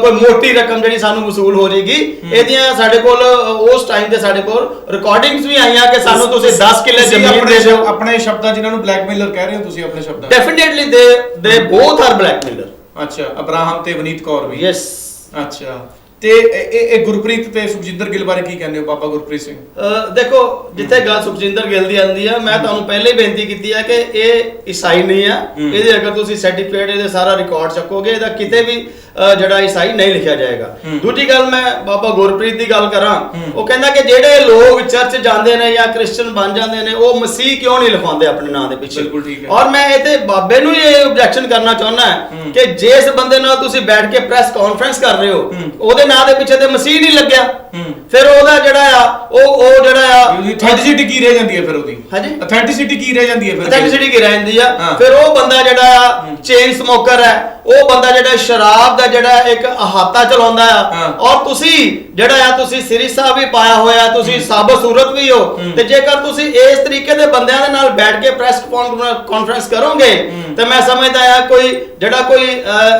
ਕੋਈ ਮੋਟੀ ਰਕਮ ਜਿਹੜੀ ਸਾਨੂੰ ਵਸੂਲ ਹੋ ਜਾਏਗੀ ਇਹਦੀਆਂ ਸਾਡੇ ਕੋਲ ਉਸ ਟਾਈਮ ਤੇ ਸਾਡੇ ਕੋਲ ਰਿਕਾਰਡਿੰਗਸ ਵੀ ਆਈਆਂ ਕਿ ਸਾਨੂੰ ਤੁਸੀਂ 10 ਕਿੱਲੇ ਜ਼ਮੀਨ ਆਪਣੇ ਦੇ ਦਿਓ। ਆਪਣੇ ਸ਼ਬਦਾਂ ਜਿਨ੍ਹਾਂ ਨੂੰ ਬਲੈਕਮੇਲਰ ਕਹਿ ਰਹੇ ਹੋ ਤੁਸੀਂ ਆਪਣੇ ਸ਼ਬਦਾਂ definitely they they both are blackmailer ਅੱਛਾ ਅਬਰਾਹਮ ਤੇ ਵਨੀਤ ਕੌਰ ਵੀ। ਯੈਸ ਅੱਛਾ। ਤੇ ਇਹ- ਇਹ ਗੁਰਪ੍ਰੀਤ ਤੇ ਸੁਖਜਿੰਦਰ ਗਿੱਲ ਬਾਰੇ ਕੀ ਕਹਿੰਦੇ ਹੋ ਬਾਬਾ ਗੁਰਪ੍ਰੀਤ ਸਿੰਘ ਅਹ ਦੇਖੋ ਜਿੱਥੇ ਗੱਲ ਸੁਖਜਿੰਦਰ ਗਿੱਲ ਦੀ ਆਉਂਦੀ ਆ ਮੈਂ ਤੁਹਾਨੂੰ ਪਹਿਲੇ ਹੀ ਬੇਨਤੀ ਕੀਤੀ ਹੈ ਕਿ ਇਹ ਈਸਾਈ ਨਹੀਂ ਆ। ਇਹਦੇ ਅਗਰ ਤੁਸੀਂ ਸਰਟੀਫਿਕੇਟ ਇਹਦੇ ਸਾਰਾ ਰਿਕਾਰਡ ਚੱਕੋਗੇ ਇਹਦਾ ਕਿਤੇ ਵੀ ਅਹ, ਜਿਹੜਾ ਈਸਾਈ ਨਹੀਂ ਲਿਖਿਆ ਜਾਏਗਾ। ਦੂਜੀ ਗੱਲ ਮੈਂ ਬਾਬਾ ਗੁਰਪ੍ਰੀਤ ਦੀ ਗੱਲ ਕਰਾਂ। ਉਹ ਕਹਿੰਦਾ ਕਿ ਜਿਹੜੇ ਲੋਕ ਚਰਚ ਜਾਂਦੇ ਨੇ ਜਾਂ ਕ੍ਰਿਸਚੀਅਨ ਬਣ ਜਾਂਦੇ ਨੇ ਉਹ ਮਸੀਹ ਕਿਉਂ ਨਹੀਂ ਲਿਖਵਾਉਂਦੇ ਆਪਣੇ ਨਾਂ ਦੇ ਪਿੱਛੇ ਬਿਲਕੁਲ ਠੀਕ ਹੈ। ਔਰ ਮੈਂ ਇਹਦੇ ਬਾਬੇ ਨੂੰ ਇਹ ਆਬਜੈਕਸ਼ਨ ਕਰਨਾ ਚਾਹੁੰਦਾ। ਕਿ ਜਿਸ ਬੰਦੇ ਨਾਲ ਤੁਸੀਂ ਬੈਠ ਕੇ ਪ੍ਰੈਸ ਕਾਨਫਰੰਸ ਕਰ ਰਹੇ ਹੂੰ। ਉਹਦੇ ਨਾਂ ਦੇ ਪਿੱਛੇ ਤੇ ਮਸੀਹ ਨਹੀਂ ਲੱਗਿਆ। ਫਿਰ ਉਹਦਾ ਜਿਹੜਾ ਆ ਉਹ ਉਹ ਜਿਹੜਾ ਆ ਅਥੈਂਟਿਸਿਟੀ ਕੀ ਰਹਿ ਜਾਂਦੀ ਹੈ ਫਿਰ ਉਹਦੀ ਹਾਂਜੀ? ਅਥੈਂਟਿਸਿਟੀ ਕੀ ਰਹਿ ਜਾਂਦੀ ਹੈ ਫਿਰ ਅਥੈਂਟਿਸਿਟੀ ਕੀ ਰਹਿੰਦੀ ਆ ਹਾਂ। ਫਿਰ ਉਹ ਬੰਦਾ ਜਿਹੜਾ ਆ ਚੇਨ ਸਮੋਕਰ ਹੈ ਉਹ ਬੰਦਾ ਜਿਹੜਾ ਸ਼ਰਾਬ ਦਾ ਜਿਹੜਾ ਇੱਕ ਅਹਾਤਾ ਚਲਾਉਂਦਾ। ਆ ਔਰ ਤੁਸੀਂ ਜਿਹੜਾ ਆ ਤੁਸੀਂ ਸ੍ਰੀ ਸਾਹਿਬ ਵੀ ਪਾਇਆ ਹੋਇਆ ਤੁਸੀਂ ਸਾਬਤ ਸੂਰਤ ਵੀ ਹੋ। ਤੇ ਜੇਕਰ ਤੁਸੀਂ ਇਸ ਤਰੀਕੇ ਦੇ ਬੰਦਿਆਂ ਦੇ ਨਾਲ ਬੈਠ ਕੇ ਪ੍ਰੈਸ ਕਾਨਫਰੰਸ ਕਰੋਗੇ। ਤੇ ਮੈਂ ਸਮਝਦਾ ਆ ਕੋਈ ਜਿਹੜਾ ਕੋਈ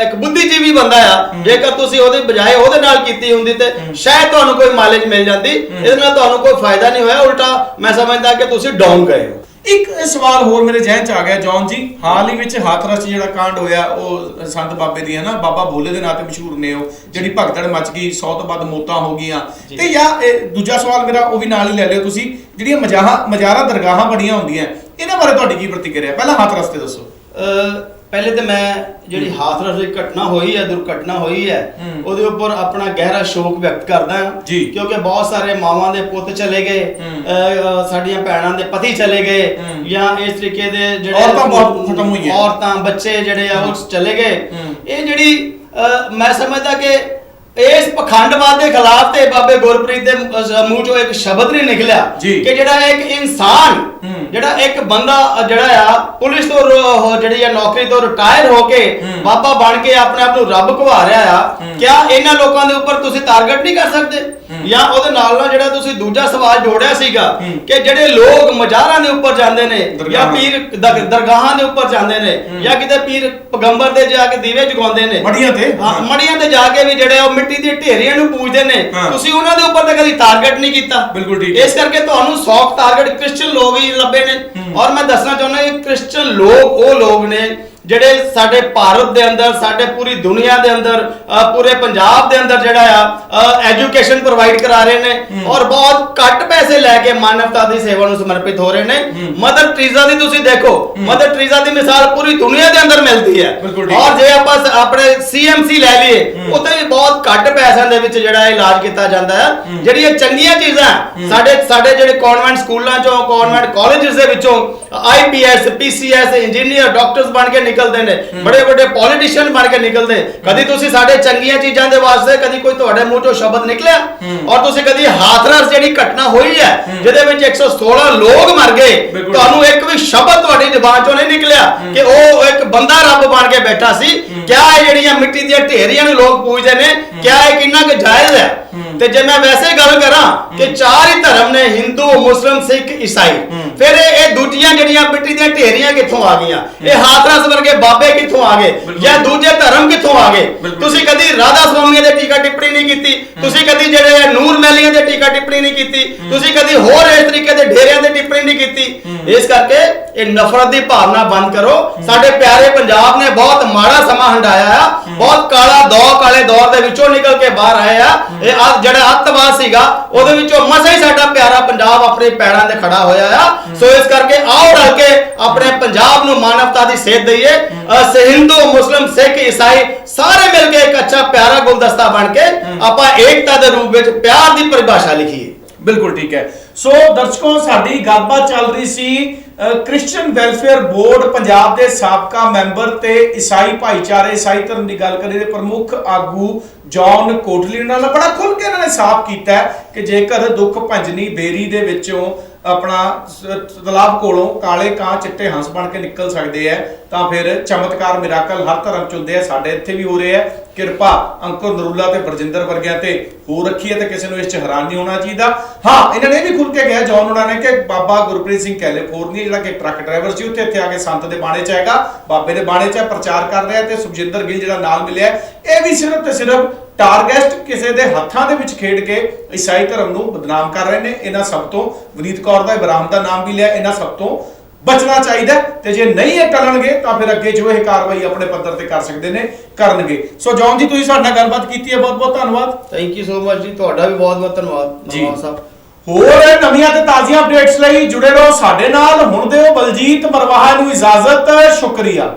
ਇੱਕ ਬੁੱਧੀਜੀਵੀ ਬੰਦਾ ਆ ਜੇਕਰ ਤੁਸੀਂ ਉਹਦੇ ਬਜਾਏ ਉਹਦੇ ਨਾਲ ਕੀਤੀ ਹੁੰਦੀ ਤੇ ਸ਼ਾਇਦ ਤੁਹਾਨੂੰ ਕੋਈ ਮਾਈਲੇਜ ਮਿਲ ਜਾਂਦੀ। ਇਹਦੇ ਨਾਲ ਤੁਹਾਨੂੰ ਕੋਈ ਫਾਇਦਾ ਨਹੀਂ ਹੋਇਆ ਉਲਟਾ ਮੈਂ ਸਮਝਦਾ ਕਿ ਤੁਸੀਂ ਡਾਊਨ ਗਏ ਹੋ। ਇੱਕ ਸਵਾਲ ਹੋਰ ਮੇਰੇ ਜ਼ਿਹਨ ਚ ਆ ਗਿਆ ਜੌਨ ਜੀ ਹਾਲ ਹੀ ਵਿੱਚ ਹਾਥਰਸ ਜਿਹੜਾ ਕਾਂਡ ਹੋਇਆ ਉਹ ਸੰਤ ਬਾਬੇ ਦੀ ਹੈ ਨਾ ਬਾਬਾ ਭੋਲੇ ਦੇ ਨਾਂ ਤੇ ਮਸ਼ਹੂਰ ਨੇ ਉਹ ਜਿਹੜੀ ਭਗਦੜ ਮਚ ਗਈ 100 ਤੋਂ ਵੱਧ ਮੌਤਾਂ ਹੋ ਗਈਆਂ। ਤੇ ਜਾਂ ਇਹ ਦੂਜਾ ਸਵਾਲ ਮੇਰਾ ਉਹ ਵੀ ਨਾਲ ਹੀ ਲੈ ਲਿਓ ਤੁਸੀਂ ਜਿਹੜੀਆਂ ਮਜਾਹਾਂ ਮਜਾਰਾ ਦਰਗਾਹਾਂ ਬੜੀਆਂ ਹੁੰਦੀਆਂ ਇਹਨਾਂ ਬਾਰੇ ਤੁਹਾਡੀ ਕੀ ਪ੍ਰਤੀਕਿਰਿਆ? ਪਹਿਲਾਂ ਹਾਥਰਸ ਤੇ ਦੱਸੋ। ਪਹਿਲੇ ਤੇ ਮੈਂ ਜਿਹੜੀ ਹਾਥਰਸ ਦੀ ਘਟਨਾ ਹੋਈ ਹੈ ਦੁਰਘਟਨਾ ਹੋਈ ਹੈ। ਉਹਦੇ ਉੱਪਰ ਆਪਣਾ ਗਹਿਰਾ ਸ਼ੋਕ ਵਿਅਕਤ ਕਰਦਾ ਹਾਂ। ਕਿਉਂਕਿ ਬਹੁਤ ਸਾਰੇ ਮਾਵਾਂ ਦੇ ਪੁੱਤ ਚਲੇ ਗਏ ਸਾਡੀਆਂ ਭੈਣਾਂ ਦੇ ਪਤੀ ਚਲੇ ਗਏ। ਜਾਂ ਇਸ ਤਰੀਕੇ ਦੇ ਜਿਹੜੇ ਔਰਤਾਂ ਬਹੁਤ ਖਤਮ ਹੋਈਆਂ। ਔਰਤਾਂ ਬੱਚੇ ਜਿਹੜੇ ਆ ਉਹ ਚਲੇ ਗਏ। ਇਹ ਜਿਹੜੀ ਮੈਂ ਸਮਝਦਾ ਕਿ ਇਸ ਪਖੰਡਵਾਦ ਦੇ ਖਿਲਾਫ ਤੇ ਬਾਬੇ ਗੁਰਪ੍ਰੀਤ ਦੇ ਮੂੰਹ ਚੋਂ ਇੱਕ ਸ਼ਬਦ ਨਹੀਂ ਨਿਕਲਿਆ। ਕਿ ਜਿਹੜਾ ਇੱਕ ਇਨਸਾਨ। ਜਿਹੜਾ ਇੱਕ ਬੰਦਾ ਜਿਹੜਾ ਆ ਪੁਲਿਸ ਤੋਂ ਜਿਹੜੀ ਆ ਨੌਕਰੀ ਤੋਂ ਰਿਟਾਇਰ ਹੋ ਕੇ। ਬਾਬਾ ਬਣ ਕੇ ਆਪਣੇ ਆਪ ਨੂੰ ਰੱਬ ਘਵਾ ਰਿਹਾ ਆ। ਕਿਆ ਇਹਨਾਂ ਲੋਕਾਂ ਦੇ ਉੱਪਰ ਤੁਸੀਂ ਟਾਰਗੇਟ ਨਹੀਂ ਕਰ ਸਕਦੇ। ਜਾਂ ਉਹਦੇ ਨਾਲ ਨਾਲ ਜਿਹੜਾ ਤੁਸੀਂ ਦੂਜਾ ਸਵਾਲ ਜੋੜਿਆ ਸੀਗਾ। ਕਿ ਜਿਹੜੇ ਲੋਕ ਮਜ਼ਾਰਾਂ ਦੇ ਉੱਪਰ ਜਾਂਦੇ ਨੇ ਜਾਂ। ਪੀਰ ਦਰ- ਦਰਗਾਹਾਂ ਦੇ ਉੱਪਰ ਜਾਂਦੇ ਨੇ। ਜਾਂ ਕਿਤੇ ਪੀਰ ਪਗੰਬਰ ਦੇ ਜਾ ਕੇ ਦੀਵੇ ਜਗਾਉਂਦੇ ਨੇ ਮੜੀਆਂ ਤੇ ਮੜੀਆਂ ਤੇ ਜਾ ਕੇ ਵੀ ਜਿਹੜੇ ਉਹ ਮਿੱਟੀ ਦੀਆਂ ਢੇਰੀਆਂ ਨੂੰ ਪੂਜਦੇ ਨੇ ਹਾਂ। ਤੁਸੀਂ ਉਹਨਾਂ ਦੇ ਉੱਪਰ ਤਾਂ ਕਦੀ ਟਾਰਗੇਟ ਨਹੀਂ ਕੀਤਾ ਬਿਲਕੁਲ ਠੀਕ ਹੈ। ਇਸ ਕਰਕੇ ਤੁਹਾਨੂੰ ਸੌਫਟ ਟਾਰਗੇਟ ਕ੍ਰਿਸਚੀਅਨ ਲੋਕ ਹੀ ਲੱਭੇ ਨੇ। ਔਰ ਮੈਂ ਦੱਸਣਾ ਚਾਹੁੰਦਾ ਕਿ ਕ੍ਰਿਸਚੀਅਨ ਲੋਕ ਉਹ ਲੋਕ ਨੇ ਜਿਹੜੇ ਸਾਡੇ ਭਾਰਤ ਦੇ ਅੰਦਰ ਸਾਡੇ ਪੂਰੀ ਦੁਨੀਆ ਦੇ ਅੰਦਰ ਪੂਰੇ ਪੰਜਾਬ ਦੇ ਅੰਦਰ ਜਿਹੜਾ ਆ ਐਜੂਕੇਸ਼ਨ ਪ੍ਰੋਵਾਈਡ ਕਰਾ ਰਹੇ ਨੇ। ਔਰ ਬਹੁਤ ਘੱਟ ਪੈਸੇ ਲੈ ਕੇ ਮਾਨਵਤਾ ਦੀ ਸੇਵਾ ਨੂੰ ਸਮਰਪਿਤ ਹੋ ਰਹੇ ਨੇ। ਮਦਰ ਟਰੀਜ਼ਾ ਦੀ ਤੁਸੀਂ ਦੇਖੋ। ਮਦਰ ਟਰੀਜ਼ਾ ਦੀ ਮਿਸਾਲ ਪੂਰੀ ਦੁਨੀਆ ਦੇ ਅੰਦਰ ਮਿਲਦੀ ਹੈ ਔਰ। ਜੇ ਆਪਾਂ ਆਪਣੇ ਸੀਐਮਸੀ ਲੈ ਲਈਏ। ਉੱਥੇ ਵੀ ਬਹੁਤ ਘੱਟ ਪੈਸਿਆਂ ਦੇ ਵਿੱਚ ਜਿਹੜਾ ਇਲਾਜ ਕੀਤਾ ਜਾਂਦਾ ਹੈ। ਜਿਹੜੀਆਂ ਚੰਗੀਆਂ ਚੀਜ਼ਾਂ। ਸਾਡੇ ਸਾਡੇ ਜਿਹੜੇ ਕਨਵੈਂਟ ਸਕੂਲਾਂ ਚੋਂ ਕਨਵੈਂਟ ਕਾਲਜਸ ਦੇ ਵਿੱਚੋਂ ਆਈਪੀਐਸ ਪੀਸੀਐਸ ਇੰਜੀਨੀਅਰ ਡਾਕਟਰਸ ਬਣ ਕੇ ਨਿਕਲਦੇ ਨੇ ਬੜੇ ਵੱਡੇ ਪੋਲੀਟੀਸ਼ੀਅਨ ਬਣ ਕੇ ਨਿਕਲਦੇ ਕਦੀ ਤੁਸੀਂ ਸਾਡੇ ਚੰਗੀਆਂ ਚੀਜ਼ਾਂ ਦੇ ਵਾਸਤੇ ਕਦੀ ਕੋਈ ਤੁਹਾਡੇ ਮੂੰਹ ਚੋਂ ਸ਼ਬਦ ਨਿਕਲਿਆ। ਔਰ ਤੁਸੀਂ ਕਦੀ ਹਾਥਰਸ ਜਿਹੜੀ ਘਟਨਾ ਹੋਈ ਹੈ। ਜਿਹਦੇ ਵਿੱਚ 116 ਲੋਕ ਮਰ ਗਏ। ਤੁਹਾਨੂੰ ਇੱਕ ਵੀ ਸ਼ਬਦ ਤੁਹਾਡੀ ਜ਼ੁਬਾਨ ਚੋਂ ਨਹੀਂ ਨਿਕਲਿਆ ਕਿ ਉਹ ਇੱਕ ਬੰਦਾ ਰੱਬ ਬਣ ਕੇ ਬੈਠਾ ਸੀ। ਕਿਆ ਇਹ ਜਿਹੜੀਆਂ ਮਿੱਟੀ ਦੀਆਂ ਢੇਰੀਆਂ ਨੂੰ ਲੋਕ ਪੂਜਦੇ ਨੇ ਕਿਆ ਇਹ ਕਿੰਨਾ ਕੁ ਜਾਇਜ਼ ਹੈ। ਤੇ ਜੇ ਮੈਂ ਵੈਸੇ ਗੱਲ ਕਰਾਂ ਕਿ ਚਾਰ ਹੀ ਧਰਮ ਨੇ ਹਿੰਦੂ ਮੁਸਲਮ ਸਿੱਖ ਈਸਾਈ। ਹੂੰ। ਫਿਰ ਇਹ ਦੂਜੀਆਂ ਜਿਹੜੀਆਂ ਮਿੱਟੀ ਦੀਆਂ ਢੇਰੀਆਂ ਕਿੱਥੋਂ ਆ ਗਈਆਂ? ਇਹ ਹਾਥਰਸ ਵਰਗੇ ਬਾਬੇ ਕਿੱਥੋਂ ਆ ਗਏ। ਜਾਂ ਦੂਜੇ ਧਰਮ ਕਿੱਥੋਂ ਆ ਗਏ। ਤੁਸੀਂ ਕਦੀ ਰਾਧਾ ਸਵਾਮੀਆਂ ਦੇ ਟੀਕਾ ਟਿੱਪਣੀ ਨਹੀਂ ਕੀਤੀ? ਤੁਸੀਂ ਕਦੀ ਜਿਹੜੇ ਨੂਰ ਮਹਿਲੀਆਂ ਦੇ ਟੀਕਾ ਟਿੱਪਣੀ ਨਹੀਂ ਕੀਤੀ? ਤੁਸੀਂ ਕਦੀ ਹੋਰ ਇਸ ਤਰੀਕੇ ਦੇ ਢੇਰਿਆਂ ਦੇ ਟਿੱਪਣੀ ਨਹੀਂ ਕੀਤੀ? ਇਸ ਕਰਕੇ ਇਹ ਨਫ਼ਰਤ ਦੀ ਭਾਵਨਾ ਬੰਦ ਕਰੋ। ਸਾਡੇ ਪਿਆਰੇ ਪੰਜਾਬ ਨੇ ਬਹੁਤ ਮਾੜਾ ਸਮਾਂ ਹੰਡਾਇਆ ਆ। ਬਹੁਤ ਕਾਲਾ ਦੌਰ ਕਾਲੇ ਦੌਰ ਦੇ ਵਿੱਚੋਂ ਨਿਕਲ ਕੇ ਬਾਹਰ ਆਏ ਆ। ਇਹ ਆ ਜਿਹੜਾ ਅੱਤਵਾਦ ਸੀਗਾ, ਉਹਦੇ ਵਿੱਚੋਂ ਮਸਾ ਹੀ ਸਾਡਾ ਪਿਆਰਾ ਪੰਜਾਬ ਆਪਣੇ ਪੈਰਾਂ ਤੇ ਖੜਾ ਹੋਇਆ ਆ। ਸੋ ਇਸ ਕਰਕੇ ਆਓ ਰਲ ਕੇ ਆਪਣੇ ਪੰਜਾਬ ਨੂੰ ਮਾਨਵਤਾ ਦੀ ਸੇਧ ਦਈਏ। ਅਸੀਂ ਹਿੰਦੂ, ਮੁਸਲਮ, ਸਿੱਖ, ਈਸਾਈ ਸਾਰੇ ਮਿਲ ਕੇ ਇੱਕ ਅੱਛਾ ਪਿਆਰਾ ਗੁਲਦਸਤਾ ਬਣ ਕੇ ਆਪਾਂ ਏਕਤਾ ਦੇ ਰੂਪ ਵਿੱਚ ਪਿਆਰ ਦੀ ਪਰਿਭਾਸ਼ਾ ਲਿਖੀਏ। ਬਿਲਕੁਲ ਠੀਕ ਹੈ। ਸੋ ਦਰਸ਼ਕੋ, ਸਾਡੀ ਗੱਲਬਾਤ ਚੱਲ ਰਹੀ ਸੀ ਕ੍ਰਿਸਚੀਅਨ ਵੈਲਫੇਅਰ ਬੋਰਡ ਪੰਜਾਬ ਦੇ ਸਾਬਕਾ ਮੈਂਬਰ ਤੇ ਈਸਾਈ ਭਾਈਚਾਰੇ, ਈਸਾਈ ਧਰਮ ਦੀ ਗੱਲ ਕਰੀਏ ਤੇ ਪ੍ਰਮੁੱਖ ਆਗੂ ਜੌਨ ਕੋਟਲੀ ਨਾਲ ਬੜਾ ਖੁੱਲ ਕੇ ਇਹਨਾਂ ਨੇ ਸਾਫ਼ ਕੀਤਾ ਕਿ ਜੇਕਰ ਦੁੱਖ ਭੰਜਨੀ ਬੇਰੀ ਦੇ ਵਿੱਚੋਂ ਆਪਣਾ ਤਲਾਬ ਕੋਲੋਂ ਕਾਲੇ ਕਾਂ ਚਿੱਟੇ ਹੰਸ ਬਣ ਕੇ ਨਿਕਲ ਸਕਦੇ ਆ ਤਾਂ ਫਿਰ ਚਮਤਕਾਰ ਮਿਰਾਕਲ ਹਰ ਧਰਮ ਚ ਹੁੰਦੇ ਆ ਸਾਡੇ ਇੱਥੇ ਵੀ ਹੋ ਰਹੇ ਆ ਕਿਰਪਾ ਅੰਕੁਰ ਨਰੂਲਾ ਤੇ ਬਰਜਿੰਦਰ ਵਰਗਿਆਂ ਤੇ ਹੋ ਰੱਖੀ ਹੈ ਤੇ ਕਿਸੇ ਨੂੰ ਇਸ ਚ ਹੈਰਾਨ ਨਹੀਂ ਹੋਣਾ ਚਾਹੀਦਾ। ਹਾਂ, ਇਹਨਾਂ ਨੇ ਇਹ ਵੀ ਖੁੱਲ ਕੇ ਕਿਹਾ ਜੌਨ ਉਹਨਾਂ ਨੇ ਕਿ ਬਾਬਾ ਗੁਰਪ੍ਰੀਤ ਸਿੰਘ ਕੈਲੀਫੋਰਨੀਆ, ਜਿਹੜਾ ਕਿ ਟਰੱਕ ਡਰਾਈਵਰ ਸੀ, ਉੱਥੇ ਇੱਥੇ ਆ ਕੇ ਸੰਤ ਦੇ ਬਾਣੇ ਚ ਹੈਗਾ, ਬਾਬੇ ਦੇ ਬਾਣੇ ਚ ਪ੍ਰਚਾਰ ਕਰ ਰਿਹਾ ਤੇ ਸੁਖਜਿੰਦਰ ਗਿੱਲ ਜਿਹੜਾ ਨਾਲ ਮਿਲਿਆ, ਇਹ ਵੀ ਸਿਰਫ ਤੇ ਸਿਰਫ ਟਾਰਗੇਟ ਕਿਸੇ ਦੇ ਹੱਥਾਂ ਦੇ ਵਿੱਚ ਖੇਡ ਕੇ ਈਸਾਈ ਧਰਮ ਨੂੰ ਬਦਨਾਮ ਕਰ ਰਹੇ ਨੇ। ਇਹਨਾਂ ਸਭ ਤੋਂ ਵਨੀਤ ਕੌਰ ਦਾ ਇਬਰਾਹਿਮ ਦਾ ਨਾਮ ਵੀ ਲਿਆ। ਇਹਨਾਂ ਸਭ ਤੋਂ ਬਚਣਾ ਚਾਹੀਦਾ ਤੇ ਜੇ ਨਹੀਂ ਇਹ ਟਲਣਗੇ ਤਾਂ ਫਿਰ ਅੱਗੇ ਜੋ ਇਹ ਕਾਰਵਾਈ ਆਪਣੇ ਪੱਧਰ ਤੇ ਕਰ ਸਕਦੇ ਨੇ ਕਰਨਗੇ। ਸੋ ਜੌਨ ਜੀ ਤੁਸੀਂ ਸਾਡੇ ਨਾਲ ਗੱਲਬਾਤ ਕੀਤੀ ਹੈ। ਬਹੁਤ ਬਹੁਤ ਧੰਨਵਾਦ। ਥੈਂਕ ਯੂ ਸੋ ਮਚ ਜੀ। ਤੁਹਾਡਾ ਵੀ ਬਹੁਤ ਬਹੁਤ ਧੰਨਵਾਦ ਜੀ। ਸਾਹਿਬ। ਹੋਰ ਨਵੀਆਂ ਤੇ ਤਾਜ਼ੀਆਂ ਅਪਡੇਟਸ ਲਈ ਜੁੜੇ ਰਹੋ ਸਾਡੇ ਨਾਲ। ਹੁਣ ਦਿਓ ਬਲਜੀਤ ਮਰਵਾਹਾ ਨੂੰ ਇਜਾਜ਼ਤ। ਸ਼ੁਕਰੀਆ।